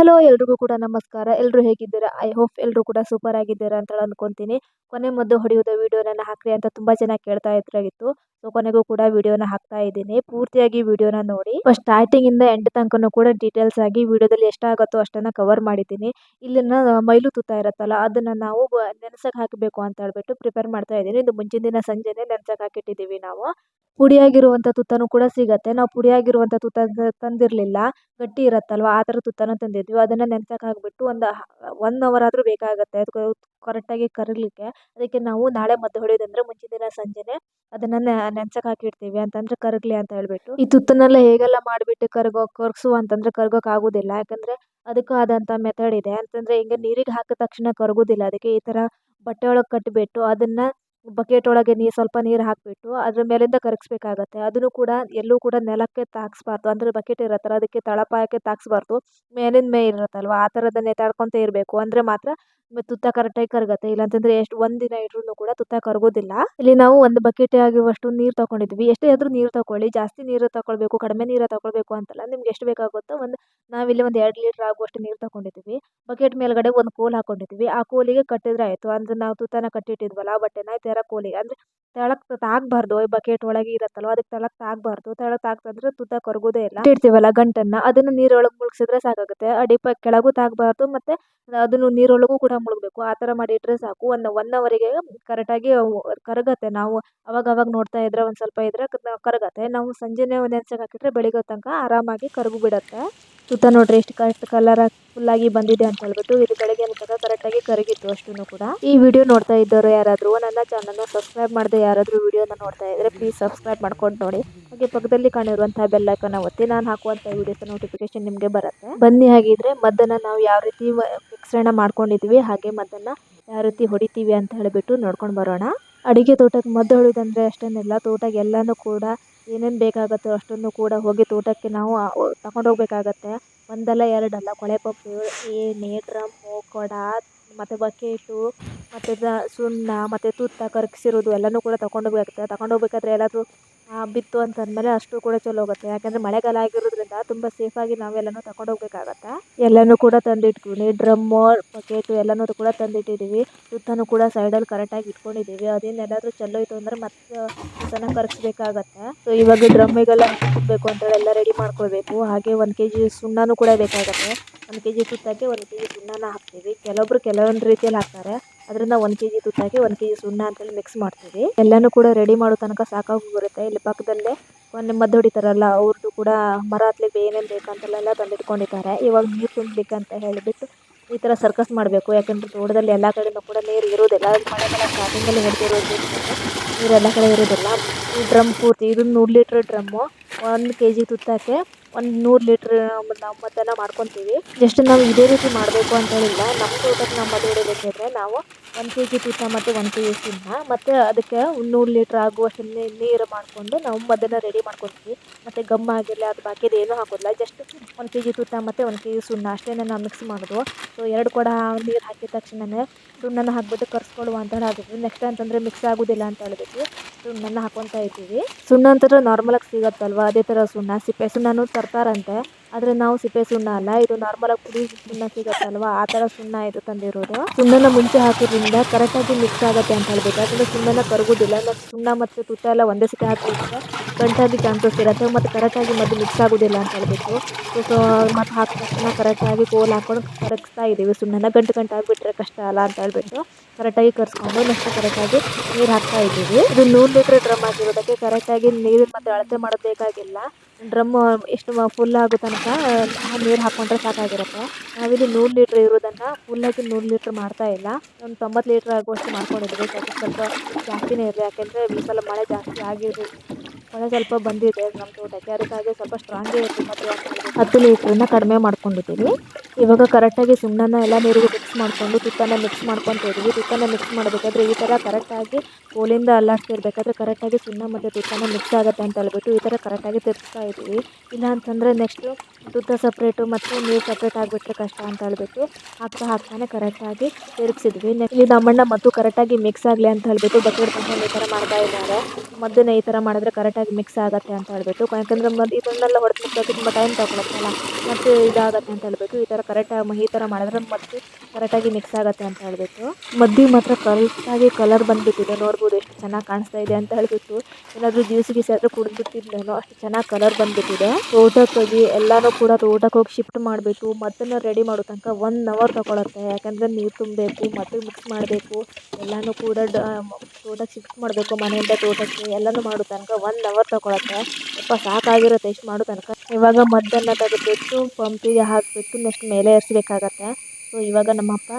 Hello, ಎಲ್ರಿಗೂ ಕೂಡ ನಮಸ್ಕಾರ. ಎಲ್ಲರೂ ಹೇಗಿದ್ದೀರಾ? ಐ ಹೋಪ್ ಎಲ್ಲರೂ ಕೂಡ ಸೂಪರ್ ಆಗಿದ್ದೀರಾ ಅಂತ ಅನ್ಕೊತೀನಿ. ಕೊನೆ ಮದ್ದು ಹೊಡೆಯೋದ ವಿಡಿಯೋನ ಹಾಕ್ರಿ ಅಂತ ತುಂಬ ಜನ ಕೇಳ್ತಾ ಇದ್ರಾಗಿತ್ತು. ಸೊ ಕೊನೆಗೂ ಕೂಡ ವಿಡಿಯೋನ ಹಾಕ್ತಾ ಇದ್ದೀನಿ. ಪೂರ್ತಿಯಾಗಿ ವಿಡಿಯೋನ ನೋಡಿ. ಫಸ್ಟ್ ಸ್ಟಾರ್ಟಿಂಗ್ ಇಂದ ಎಂಡ್ ತನಕನೂ ಕೂಡ ಡೀಟೇಲ್ಸ್ ಆಗಿ ವಿಡಿಯೋದಲ್ಲಿ ಎಷ್ಟಾಗುತ್ತೋ ಅಷ್ಟನ್ನ ಕವರ್ ಮಾಡಿದ್ದೀನಿ. ಇಲ್ಲಿನ ಮೈಲು ತುತ್ತಾ ಇರುತ್ತಲ್ಲ, ಅದನ್ನ ನಾವು ನೆನೆಸಕ್ಕೆ ಹಾಕಬೇಕು ಅಂತ ಹೇಳ್ಬಿಟ್ಟು ಪ್ರಿಪೇರ್ ಮಾಡ್ತಾ ಇದ್ದೀನಿ. ಇದು ಮುಂಚಿನ ದಿನ ಸಂಜೆನೆ ನೆನೆಸಕ್ಕೆ ಹಾಕಿಟ್ಟಿದ್ದೀವಿ ನಾವು. ಪುಡಿಯಾಗಿರುವಂಥ ತುತ್ತನೂ ಕೂಡ ಸಿಗುತ್ತೆ. ನಾವು ಪುಡಿಯಾಗಿರುವಂಥ ತುತ್ತ ತಂದಿರಲಿಲ್ಲ. ಗಟ್ಟಿ ಇರುತ್ತಲ್ವ? ಆ ಥರ ತುತ್ತನ ತಂದಿದ್ವಿ. ಅದನ್ನು ನೆನ್ಸೋಕೆ ಹಾಕಿಬಿಟ್ಟು ಒಂದು ಒನ್ ಅವರ್ ಆದರೂ ಬೇಕಾಗುತ್ತೆ. ಅದು ಕರೆಕ್ಟಾಗಿ ಕರಗಲಿಕ್ಕೆ ಅದಕ್ಕೆ ನಾವು ನಾಳೆ ಮದ್ದು ಹೊಡೆಯೋದಂದ್ರೆ ಮುಂಚಿನ ದಿನ ಸಂಜೆನೆ ಅದನ್ನು ನೆನ್ಸೋಕೆ ಹಾಕಿಡ್ತೀವಿ ಅಂತಂದರೆ ಕರಗಲಿ ಅಂತ ಹೇಳ್ಬಿಟ್ಟು. ಈ ತುತ್ತನ್ನೆಲ್ಲ ಹೇಗೆಲ್ಲ ಮಾಡಿಬಿಟ್ಟು ಕರಗೋ, ಕರಗಿಸು ಅಂತಂದರೆ ಕರಗೋಕೆ ಆಗೋದಿಲ್ಲ. ಯಾಕಂದರೆ ಅದಕ್ಕೂ ಆದಂಥ ಮೆಥಡ್ ಇದೆ. ಅಂತಂದರೆ ಹಿಂಗೆ ನೀರಿಗೆ ಹಾಕಿದ ತಕ್ಷಣ ಕರಗೋದಿಲ್ಲ. ಅದಕ್ಕೆ ಈ ಥರ ಬಟ್ಟೆ ಒಳಗೆ ಕಟ್ಟಿಬಿಟ್ಟು ಅದನ್ನು ಬಕೆಟ್ ಒಳಗೆ ನೀರು ಸ್ವಲ್ಪ ನೀರು ಹಾಕಿಬಿಟ್ಟು ಅದ್ರ ಮೇಲಿಂದ ಕರಗಿಸ್ಬೇಕಾಗತ್ತೆ. ಅದನ್ನು ಕೂಡ ಎಲ್ಲೂ ಕೂಡ ನೆಲಕ್ಕೆ ತಾಗಿಸ್ಬಾರ್ದು ಅಂದರೆ ಬಕೆಟ್ ಇರುತ್ತಲ್ಲ, ಅದಕ್ಕೆ ತಳಪಾಯಕ್ಕೆ ತಾಗಿಸ್ಬಾರ್ದು ಮೇಲಿಂದ ಮೇಲೆ ಇರುತ್ತಲ್ವ? ಆ ಥರದ್ದು ನೇತಾಡ್ಕೊತ ಇರಬೇಕು. ಅಂದರೆ ಮಾತ್ರ ತುತ್ತ ಕರೆಕ್ಟಾಗಿ ಕರಗತ್ತೆ. ಇಲ್ಲಾಂತಂದರೆ ಎಷ್ಟು ಒಂದಿನ ಇಟ್ರೂ ಕೂಡ ತುತ್ತ ಕರಗೋದಿಲ್ಲ. ಇಲ್ಲಿ ನಾವು ಒಂದು ಬಕೆಟ್ ಆಗಿರುವಷ್ಟು ನೀರು ತಗೊಂಡಿದ್ವಿ ಎಷ್ಟೇ ಆದರೂ ನೀರು ತಗೊಳ್ಳಿ ಜಾಸ್ತಿ ನೀರು ತಗೊಳ್ಬೇಕು ಕಡಿಮೆ ನೀರು ತಗೊಳ್ಬೇಕು ಅಂತಲ್ಲ, ನಿಮ್ಗೆ ಎಷ್ಟು ಬೇಕಾಗುತ್ತೋ ಒಂದು, ನಾವಿಲ್ಲಿ ಒಂದು ಎರಡು ಲೀಟ್ರ್ ಆಗುವಷ್ಟು ನೀರು ತೊಗೊಂಡಿದ್ವಿ ಬಕೆಟ್ ಮೇಲ್ಗಡೆ ಒಂದು ಕೋಲ್ ಹಾಕೊಂಡಿದ್ವಿ ಆ ಕೋಲಿಗೆ ಕಟ್ಟಿದ್ರೆ ಆಯಿತು. ಅಂದರೆ ನಾವು ತುತ್ತನ ಕಟ್ಟಿಟ್ಟಿದ್ವಲ್ಲ, ಆ ಬಟ್ಟೆನ ಈ ಕೋಲಿಗೆ ಅಂದರೆ ತೆಳಕ್ಕೆ ತಾಗಬಾರ್ದು ಬಕೆಟ್ ಒಳಗೆ ಇರುತ್ತಲ್ವ ಅದಕ್ಕೆ ತೆಳಕ್ಕೆ ತಾಗಬಾರ್ದು ತೆಳಕ್ಕೆ ತಾಗ್ತಂದ್ರೆ ತುತ್ತ ಕರಗೋದೇ ಇಲ್ಲ. ಇಡ್ತೀವಲ್ಲ ಗಂಟನ್ನು, ಅದನ್ನು ನೀರೊಳಗೆ ಮುಳುಗಿಸಿದ್ರೆ ಸಾಕಾಗುತ್ತೆ, ಅಡಿ ಪ ಕೆಳಗೂ ತಾಗಬಾರ್ದು, ಮತ್ತು ಅದನ್ನು ನೀರೊಳಗೂ ಕೂಡ ಮುಳುಗಬೇಕು, ಆ ಥರ ಮಾಡಿ ಇಟ್ಟರೆ ಸಾಕು, ಒಂದು ಒನ್ ಅವರಿಗೆ ಕರೆಕ್ಟಾಗಿ ಕರಗತ್ತೆ, ನಾವು ಅವಾಗ ಅವಾಗ ನೋಡ್ತಾ ಇದ್ರೆ, ಒಂದು ಸ್ವಲ್ಪ ಇದ್ರೆ ಕರಗತ್ತೆ, ನಾವು ಸಂಜೆನೇ ನೆನ್ಸಕ್ಕೆ ಹಾಕಿಟ್ರೆ ಬೆಳಿಗ್ಗೆ ತನಕ ಆರಾಮಾಗಿ ಕರಗು ಬಿಡುತ್ತೆ. ತುತ್ತ ನೋಡ್ರಿ ಎಷ್ಟು ಕರೆಕ್ಟ್ ಕಲರ್ ಫುಲ್ಲಾಗಿ ಬಂದಿದೆ ಅಂತ ಹೇಳ್ಬಿಟ್ಟು ಇದು ಬೆಳಗ್ಗೆ ತನಕ ಕರೆಕ್ಟಾಗಿ ಕರಗಿತ್ತು ಅಷ್ಟೂ ಕೂಡ. ಈ ವಿಡಿಯೋ ನೋಡ್ತಾ ಇದ್ದವರು ಯಾರಾದರೂ, ನನ್ನ ಚಾನಲ್ನ ಸಬ್ಸ್ಕ್ರೈಬ್ ಮಾಡದೆ ಯಾರಾದರೂ ವಿಡಿಯೋನ ನೋಡ್ತಾ ಇದ್ರೆ ಪ್ಲೀಸ್ ಸಬ್ಸ್ಕ್ರೈಬ್ ಮಾಡ್ಕೊಂಡು ನೋಡಿ. ಹಾಗೆ ಪಕ್ಕದಲ್ಲಿ ಕಾಣಿರುವಂತಹ ಬೆಲ್ ಐಕನ್ ಒತ್ತಿ ನಾನು ಹಾಕುವಂಥ ವಿಡಿಯೋಸ್ ನೋಟಿಫಿಕೇಶನ್ ನಿಮಗೆ ಬರುತ್ತೆ. ಬನ್ನಿ ಹಾಗಿದ್ರೆ ಮದ್ದನ್ನು ನಾವು ಯಾವ ರೀತಿ ಮಿಶ್ರಣ ಮಾಡ್ಕೊಂಡಿದ್ವಿ, ಹಾಗೆ ಮದ್ದನ್ನು ಯಾವ ರೀತಿ ಹೊಡಿತೀವಿ ಅಂತ ಹೇಳಿಬಿಟ್ಟು ನೋಡ್ಕೊಂಡು ಬರೋಣ. ಅಡಿಗೆ ತೋಟಕ್ಕೆ ಮದ್ದು ಅಷ್ಟೇನಿಲ್ಲ ತೋಟಕ್ಕೆ ಎಲ್ಲನೂ ಕೂಡ ಏನೇನು ಬೇಕಾಗುತ್ತೋ ಅಷ್ಟನ್ನು ಕೂಡ ಹೋಗಿ ತೋಟಕ್ಕೆ ನಾವು ತಗೊಂಡು ಹೋಗ್ಬೇಕಾಗತ್ತೆ. ಒಂದಲ್ಲ ಎರಡಲ್ಲ, ಕೊಳೆ ಪಪ್ಪು ಏಣಿ ಡ್ರಮ್ಮು ಕೊಡ ಮತ್ತು ಬಕೇಟು, ಮತ್ತು ಸುಣ್ಣ, ಮತ್ತು ತುತ್ತ ಕರಗಿಸಿರೋದು ಎಲ್ಲನೂ ಕೂಡ ತಗೊಂಡು ಹೋಗ್ಬೇಕಾಗುತ್ತೆ. ತಗೊಂಡು ಹೋಗ್ಬೇಕಾದ್ರೆ ಎಲ್ಲಾದರೂ ಬಿತ್ತು ಅಂತಂದಮೇಲೆ ಅಷ್ಟು ಕೂಡ ಚಲೋ ಹೋಗುತ್ತೆ. ಯಾಕಂದರೆ ಮಳೆಗಾಲ ಆಗಿರೋದ್ರಿಂದ ತುಂಬ ಸೇಫಾಗಿ ನಾವೆಲ್ಲನೂ ತಗೊಂಡು ಹೋಗ್ಬೇಕಾಗತ್ತೆ? ಎಲ್ಲನೂ ಕೂಡ ತಂದಿಟ್ಕೊಂಡು ಡ್ರಮ್ಮು ಬಕೆಟು ಎಲ್ಲನೂ ಕೂಡ ತಂದಿಟ್ಟಿದ್ದೀವಿ ಸುತ್ತನೂ ಕೂಡ ಸೈಡಲ್ಲಿ ಕರೆಕ್ಟಾಗಿ ಇಟ್ಕೊಂಡಿದ್ದೀವಿ ಅದೇನೆಲ್ಲಾದರೂ ಇತ್ತು ಅಂದರೆ ಮತ್ತೆ ಸುತ್ತನ ಕರೆಸ್ಬೇಕಾಗತ್ತೆ ಸೊ ಇವಾಗ ಡ್ರಮ್ಮಿಗೆಲ್ಲ ಹಾಕಬೇಕು ಅಂತೇಳಿ ಎಲ್ಲ ರೆಡಿ ಮಾಡ್ಕೊಳ್ಬೇಕು. ಹಾಗೆ ಒಂದು ಕೆ ಜಿ ಸುಣ್ಣನೂ ಕೂಡ ಬೇಕಾಗುತ್ತೆ. ಒಂದು ಕೆ ಜಿ ಸುತ್ತಕ್ಕೆ ಒಂದು ಕೆ ಜಿ ಸುಣ್ಣನ ಹಾಕ್ತೀವಿ. ಕೆಲವೊಬ್ರು ಕೆಲವೊಂದು ರೀತಿಯಲ್ಲಿ ಹಾಕ್ತಾರೆ. ಅದರಿಂದ ಒಂದು ಕೆಜಿ ಜಿ ಒಂದ್ ಸುಣ್ಣ ಅಂತ ಸುಣ್ಣ ಅಂತೇಳಿ ಮಿಕ್ಸ್ ಮಾಡ್ತೀವಿ. ಎಲ್ಲಾನು ಕೂಡ ರೆಡಿ ಮಾಡೋ ತನಕ ಸಾಕಾಗಿ ಬರುತ್ತೆ. ಇಲ್ಲಿ ಪಕ್ಕದಲ್ಲೇ ಒಂದು ಮದ್ದು ಹೊಡಿತಾರಲ್ಲ ಅವ್ರದ್ದು ಕೂಡ ಮರ ಹತ್ಲಿಕ್ಕೆ ಏನೇನು ಬೇಕಂತೆಲ್ಲ ತಂದಿಟ್ಕೊಂಡಿದ್ದಾರೆ. ಇವಾಗ ನೀರು ತುಂಬಲಿಕ್ಕಂತ ಹೇಳಿಬಿಟ್ಟು ಈ ಥರ ಸರ್ಕಸ್ ಮಾಡಬೇಕು. ಯಾಕಂದರೆ ತೋಟದಲ್ಲಿ ಎಲ್ಲ ಕಡೆನೂ ಕೂಡ ನೀರು ಇರೋದಿಲ್ಲ. ಮಳೆಗಾಲ ಸ್ಟಾರ್ಟಿಂಗಲ್ಲಿ ಹೊಡೆದಿರೋದ್ರಿಂದ ನೀರು ಎಲ್ಲ ಕಡೆ ಇರೋದಿಲ್ಲ. ಈ ಡ್ರಮ್ ಪೂರ್ತಿ, ಇದು ನೂರು ಲೀಟ್ರ್ ಡ್ರಮ್ಮು ಒಂದು ಕೆ ಜಿ ತುತ್ತಕ್ಕೆ ಒಂದು ನೂರು ಲೀಟ್ರ್ ನಾವು ಮದ್ದನ್ನು ಮಾಡ್ಕೊತೀವಿ. ಜಸ್ಟ್ ನಾವು ಇದೇ ರೀತಿ ಮಾಡಬೇಕು ಅಂತ ಹೇಳಿಲ್ಲ. ನಮ್ಮ ತೋಟಕ್ಕೆ ನಾವು ಮದ್ದು ಹೊಡಿಬೇಕಾದ್ರೆ ನಾವು ಒಂದು ಕೆ ಜಿ ತುತ್ತ ಮತ್ತು ಒಂದು ಕೆ ಜಿ ಸುಣ್ಣ ಮತ್ತು ಅದಕ್ಕೆ ನೂರು ಲೀಟ್ರ್ ಆಗುವಷ್ಟು ನೀರು ಮಾಡಿಕೊಂಡು ನಾವು ಮದ್ದನ್ನು ರೆಡಿ ಮಾಡ್ಕೊತೀವಿ. ಮತ್ತು ಗಮ್ ಆಗಿರಲಿ ಅದು ಬಾಕಿದು ಏನೂ ಹಾಕೋದಿಲ್ಲ. ಜಸ್ಟ್ ಒಂದು ಕೆ ಜಿ ತುತ್ತ ಮತ್ತು ಒಂದು ಕೆ ಜಿ ಸುಣ್ಣ ಅಷ್ಟೇ ನಾವು ಮಿಕ್ಸ್ ಮಾಡೋದು. ಸೊ ಎರಡು ಕೊಡ ನೀರು ಹಾಕಿದ ತಕ್ಷಣವೇ ಸುಣ್ಣನ ಹಾಕ್ಬಿಟ್ಟು ಕರ್ಸ್ಕೊಳ್ಳುವ ಅಂತ ಹಾಕಿದ್ವಿ ನೆಕ್ಸ್ಟ್ ಅಂತಂದರೆ ಮಿಕ್ಸ್ ಆಗೋದಿಲ್ಲ ಅಂತ ಹೇಳಬೇಕು. ಸುಣ್ಣನ ಹಾಕ್ಕೊತಾ ಇದ್ದೀವಿ. ಸುಣ್ಣ ಅಂತಂದ್ರೆ ನಾರ್ಮಲಾಗಿ ಸಿಗುತ್ತಲ್ವ? ಅದೇ ಥರ ಸುಣ್ಣ ಸಿಪ್ಪೆ ಸುಣ್ಣನೂ ತರ್ತಾರಂತೆ. ಆದರೆ ನಾವು ಸಿಪ್ಪೆ ಸುಣ್ಣ ಅಲ್ಲ, ಇದು ನಾರ್ಮಲಾಗಿ ಪುಡಿ ಸುಣ್ಣ ಸಿಗುತ್ತಲ್ವ? ಆ ಥರ ಸುಣ್ಣ ಇದು ತಂದಿರೋದು. ಸುಣ್ಣನ ಮುಂಚೆ ಹಾಕೋದ್ರಿಂದ ಕರೆಕ್ಟಾಗಿ ಮಿಕ್ಸ್ ಆಗುತ್ತೆ ಅಂತ ಹೇಳ್ಬೇಕು. ಯಾಕಂದರೆ ಸುಣ್ಣನ ಕರಗೋದಿಲ್ಲ, ಮತ್ತು ಸುಣ್ಣ ಮತ್ತು ತುತ್ತ ಎಲ್ಲ ಒಂದೇ ಸತಿ ಹಾಕಿದ್ರೆ ಗಂಟಾಗಿ ಚಾನ್ಸಸ್ ಇರುತ್ತೆ, ಮತ್ತು ಕರೆಕ್ಟಾಗಿ ಮದ್ದು ಮಿಕ್ಸ್ ಆಗೋದಿಲ್ಲ ಅಂತ ಹೇಳ್ಬಿಟ್ಟು. ಸೊ ಮತ್ತು ಹಾಕಿದ ತಕ್ಷಣ ಕರೆಕ್ಟಾಗಿ ಕೋಲ್ ಹಾಕೊಂಡು ಕರಗಿಸ್ತಾ ಇದ್ದೀವಿ ಸುಣ್ಣನ. ಗಂಟು ಗಂಟು ಆಗಿಬಿಟ್ರೆ ಕಷ್ಟ ಅಲ್ಲ ಅಂತ ಹೇಳ್ಬಿಟ್ಟು ಕರೆಕ್ಟಾಗಿ ಕರೆಸ್ಕೊಂಡು ನೆಕ್ಸ್ಟ್ ಕರೆಕ್ಟಾಗಿ ನೀರು ಹಾಕ್ತಾ ಇದ್ದೀವಿ. ಇದು ನೂರು ಲೀಟ್ರ್ ಡ್ರಮ್ ಆಗಿರೋದಕ್ಕೆ ಕರೆಕ್ಟಾಗಿ ನೀರು ಮತ್ತು ಅಳತೆ ಮಾಡೋದು ಬೇಕಾಗಿಲ್ಲ. ಡ್ರಮ್ಮು ಎಷ್ಟು ಫುಲ್ ಆಗೋ ತನಕ ನೀರು ಹಾಕ್ಕೊಂಡ್ರೆ ಸಾಕಾಗಿರುತ್ತೆ. ನಾವಿಲ್ಲಿ ನೂರು ಲೀಟ್ರ್ ಇರೋದನ್ನು ಫುಲ್ಲಾಗಿ ನೂರು ಲೀಟ್ರ್ ಮಾಡ್ತಾಯಿಲ್ಲ ಒಂದು ತೊಂಬತ್ತು ಲೀಟ್ರ್ ಆಗುವಷ್ಟು ಮಾಡ್ಕೊಂಡಿದ್ದೀವಿ ಸ್ವಲ್ಪ ಸ್ವಲ್ಪ ಜಾಸ್ತಿನೇ ಇರಲಿ ಯಾಕೆಂದರೆ ಈ ಮಳೆ ಜಾಸ್ತಿ ಆಗಿದೆ. ಮಳೆ ಸ್ವಲ್ಪ ಬಂದಿದೆ ನಮ್ಮ ತೋಟಕ್ಕೆ ಅದಕ್ಕಾಗಿ ಸ್ವಲ್ಪ ಸ್ಟ್ರಾಂಗೇ ಇರುತ್ತೆ ಮತ್ತು ಹತ್ತು ಲೀಟ್ರನ್ನ ಕಡಿಮೆ ಮಾಡ್ಕೊಂಡಿದ್ದೀವಿ. ಇವಾಗ ಕರೆಕ್ಟಾಗಿ ಸುಣ್ಣನ ಎಲ್ಲ ನೀರಿಗೆ ಮಿಕ್ಸ್ ಮಾಡಿಕೊಂಡು ತುಪ್ಪನ ಮಿಕ್ಸ್ ಮಾಡ್ಕೊತ ಇದ್ವಿ. ತುಪ್ಪನ ಮಿಕ್ಸ್ ಮಾಡಬೇಕಾದ್ರೆ ಈ ಥರ ಕರೆಕ್ಟಾಗಿ ಕೋಲಿಂದ ಅಲ್ಲಾಡ್ತಿರ್ಬೇಕಾದ್ರೆ ಕರೆಕ್ಟಾಗಿ ಸುಣ್ಣ ಮತ್ತು ತುತ್ತನ ಮಿಕ್ಸ್ ಆಗುತ್ತೆ ಅಂತ ಹೇಳ್ಬಿಟ್ಟು ಈ ಥರ ಕರೆಕ್ಟಾಗಿ ತಿರ್ಗಿಸ್ತಾ ಇದ್ದೀವಿ ಇಲ್ಲ ಅಂತಂದರೆ ನೆಕ್ಸ್ಟು ತುತ್ತ ಸಪ್ರೇಟು ಮತ್ತು ನೀರು ಸಪ್ರೇಟ್ ಆಗಿಬಿಟ್ರೆ ಕಷ್ಟ ಅಂತ ಹೇಳ್ಬಿಟ್ಟು ಹಾಕ್ತಾ ಹಾಕ್ತಾನೆ ಕರೆಕ್ಟಾಗಿ ತಿರುಗಿಸಿದ್ವಿ. ನೆಕ್ಸ್ಟ್ ಇಲ್ಲಿ ನಮ್ಮಣ್ಣ ಮತ್ತು ಕರೆಕ್ಟಾಗಿ ಮಿಕ್ಸ್ ಆಗಲಿ ಅಂತ ಹೇಳ್ಬಿಟ್ಟು ಬಕೆಟ್ ತಗೊಂಡು ಈ ಥರ ಮಾಡ್ತಾ ಇದ್ದಾರೆ. ಮದ್ದನ್ನ ಈ ಥರ ಮಾಡಿದ್ರೆ ಕರೆಕ್ಟಾಗಿ ಮಿಕ್ಸ್ ಆಗುತ್ತೆ ಅಂತ ಹೇಳ್ಬಿಟ್ಟು. ಯಾಕಂದರೆ ಮದ್ದು ಇದನ್ನೆಲ್ಲ ಹೊಡೆದು ತುಂಬ ಟೈಮ್ ತಗೊಳುತ್ತಲ್ಲ. ಮತ್ತು ಇದಾಗುತ್ತೆ ಅಂತ ಹೇಳ್ಬಿಟ್ಟು ಈ ಥರ ಥರ ಕರೆಕ್ಟಾಗಿ ಈ ಥರ ಮಾಡಿದ್ರೆ ಮದ್ದು ಕರೆಕ್ಟಾಗಿ ಮಿಕ್ಸ್ ಆಗುತ್ತೆ ಅಂತ ಹೇಳಿಬಿಟ್ಟು. ಮದ್ದಿಗೆ ಮಾತ್ರ ಕರೆಕ್ಟಾಗಿ ಕಲರ್ ಬಂದುಬಿಟ್ಟಿದೆ. ನೋಡ್ಬೋದು ಎಷ್ಟು ಚೆನ್ನಾಗಿ ಕಾಣಿಸ್ತಾ ಇದೆ ಅಂತ ಹೇಳಿಬಿಟ್ಟು ಏನಾದರೂ ಜ್ಯೂಸ್ ಗೀಸ್ ಆದರೂ ಕುಡಿದ್ಬಿಟ್ಟಿದ್ದೇನೋ ಅಷ್ಟು ಚೆನ್ನಾಗಿ ಕಲರ್ ಬಂದುಬಿಟ್ಟಿದೆ. ತೋಟಕ್ಕೆ ಹೋಗಿ ಎಲ್ಲನೂ ಕೂಡ ತೋಟಕ್ಕೆ ಹೋಗಿ ಶಿಫ್ಟ್ ಮಾಡಬೇಕು ಮದ್ದನ್ನು ರೆಡಿ ಮಾಡೋ ತನಕ ಒನ್ ಅವರ್ ತೊಗೊಳತ್ತೆ. ಯಾಕಂದರೆ ನೀರು ತುಂಬಬೇಕು ಮದ್ದು ಮಿಕ್ಸ್ ಮಾಡಬೇಕು. ಎಲ್ಲನೂ ಕೂಡ ತೋಟಕ್ಕೆ ಶಿಫ್ಟ್ ಮಾಡಬೇಕು, ಮನೆಯಿಂದ ತೋಟಕ್ಕೆ ಎಲ್ಲನೂ ಮಾಡೋ ತನಕ ಒನ್ ಅವರ್ ತೊಗೊಳತ್ತೆ. ಸ್ವಲ್ಪ ಸಾಕಾಗಿರುತ್ತೆ ಇಷ್ಟು ಮಾಡೋ ತನಕ. ಇವಾಗ ಮದ್ದನ್ನು ತೆಗೆದ್ಬಿಟ್ಟು ಪಂಪಿಗೆ ಹಾಕಿಬಿಟ್ಟು ನೆಕ್ಸ್ಟ್ ಮೇಲೆ ಏರಿಸ್ಬೇಕಾಗತ್ತೆ ಸೊ ಇವಾಗ ನಮ್ಮಪ್ಪ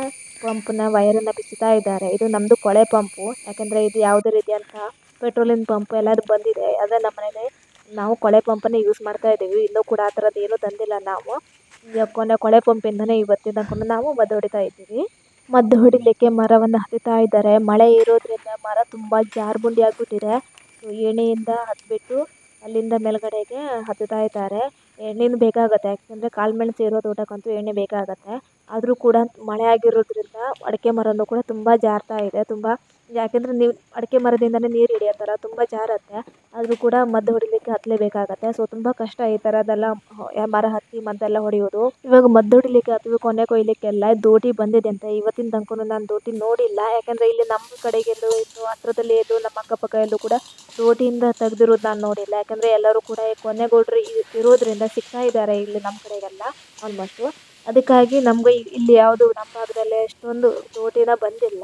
ಪಂಪ್ನ ವೈರನ್ನ ಬಿಚ್ಚುತ್ತಾ ಇದ್ದಾರೆ. ಇದು ನಮ್ಮದು ಕೊಳೆ ಪಂಪು. ಯಾಕಂದ್ರೆ ಇದು ಯಾವುದೇ ರೀತಿಯಂತಹ ಪೆಟ್ರೋಲಿನ ಪಂಪ್ ಎಲ್ಲದು ಬಂದಿದೆ. ಅದೇ ನಮ್ಮ ಮನೇಲಿ ನಾವು ಕೊಳೆ ಪಂಪನ್ನೇ ಯೂಸ್ ಮಾಡ್ತಾ ಇದ್ದೀವಿ. ಇನ್ನೂ ಕೂಡ ಆ ಥರದ್ದು ಏನೂ ತಂದಿಲ್ಲ ನಾವು. ಕೊನೆ ಕೊಳೆ ಪಂಪಿಂದನೇ ಇವತ್ತಿನ ತನಕ ನಾವು ಮದ್ದು ಹೊಡಿತಾ ಇದ್ದೀವಿ. ಮದ್ದು ಹೊಡಿಲಿಕ್ಕೆ ಮರವನ್ನು ಹತ್ತುತ್ತಾ ಇದ್ದಾರೆ. ಮಳೆ ಇರೋದ್ರಿಂದ ಮರ ತುಂಬ ಜಾರುಬಂಡಿ ಆಗಿಬಿಟ್ಟಿದೆ. ಸೊ ಏಣಿಯಿಂದ ಹತ್ತಿಬಿಟ್ಟು ಅಲ್ಲಿಂದ ಮೇಲ್ಗಡೆಗೆ ಹತ್ತುತ್ತಾ ಇದ್ದಾರೆ. ಎಣ್ಣೆನೂ ಬೇಕಾಗುತ್ತೆ. ಯಾಕೆಂದರೆ ಕಾಳು ಮೆಣಸು ಇರೋ ತೋಟಕ್ಕಂತೂ ಎಣ್ಣೆ ಬೇಕಾಗುತ್ತೆ. ಆದರೂ ಕೂಡ ಮಳೆ ಆಗಿರೋದ್ರಿಂದ ಅಡಿಕೆ ಮರವೂ ಕೂಡ ತುಂಬ ಜಾರ್ತಾ ಇದೆ. ತುಂಬ ಯಾಕೆಂದರೆ ನೀವು ಅಡಿಕೆ ಮರದಿಂದಲೇ ನೀರು ಹಿಡಿಯೋತ್ತಲ್ಲ, ತುಂಬ ಜಾರತ್ತೆ. ಆದರೂ ಕೂಡ ಮದ್ದು ಹೊಡಿಲಿಕ್ಕೆ ಹತ್ತಲೇಬೇಕಾಗತ್ತೆ ಸೊ ತುಂಬ ಕಷ್ಟ ಈ ಥರದ್ದೆಲ್ಲ ಮರ ಹತ್ತಿ ಮದ್ದೆಲ್ಲ ಹೊಡೆಯೋದು. ಇವಾಗ ಮದ್ದು ಹೊಡಿಲಿಕ್ಕೆ ಅಥವಾ ಕೊನೆ ಕೊಯ್ಲಿಕ್ಕೆಲ್ಲ ದೋಟಿ ಬಂದಿದೆ ಅಂತ ಇವತ್ತಿನ ತನಕ ನಾನು ದೋಟಿ ನೋಡಿಲ್ಲ. ಯಾಕಂದರೆ ಇಲ್ಲಿ ನಮ್ಮ ಕಡೆಗೆಲ್ಲೂ ಇದ್ದು ಹತ್ರದಲ್ಲಿ ಇದ್ದು ನಮ್ಮ ಅಕ್ಕಪಕ್ಕ ಎಲ್ಲೂ ಕೂಡ ದೋಟಿಯಿಂದ ತೆಗೆದಿರೋದು ನಾನು ನೋಡಿಲ್ಲ. ಯಾಕಂದರೆ ಎಲ್ಲರೂ ಕೂಡ ಕೊನೆಗೌಡರು ಇರೋದ್ರಿಂದ ಸಿಗ್ತಾ ಇದ್ದಾರೆ ಇಲ್ಲಿ ನಮ್ಮ ಕಡೆಗೆಲ್ಲ ಆಲ್ಮೋಸ್ಟು ಅದಕ್ಕಾಗಿ ನಮಗೆ ಇಲ್ಲಿ ಯಾವುದು ನಮ್ಮ ಭಾಗದಲ್ಲಿ ಅಷ್ಟೊಂದು ದೋಟಿನ ಬಂದಿಲ್ಲ.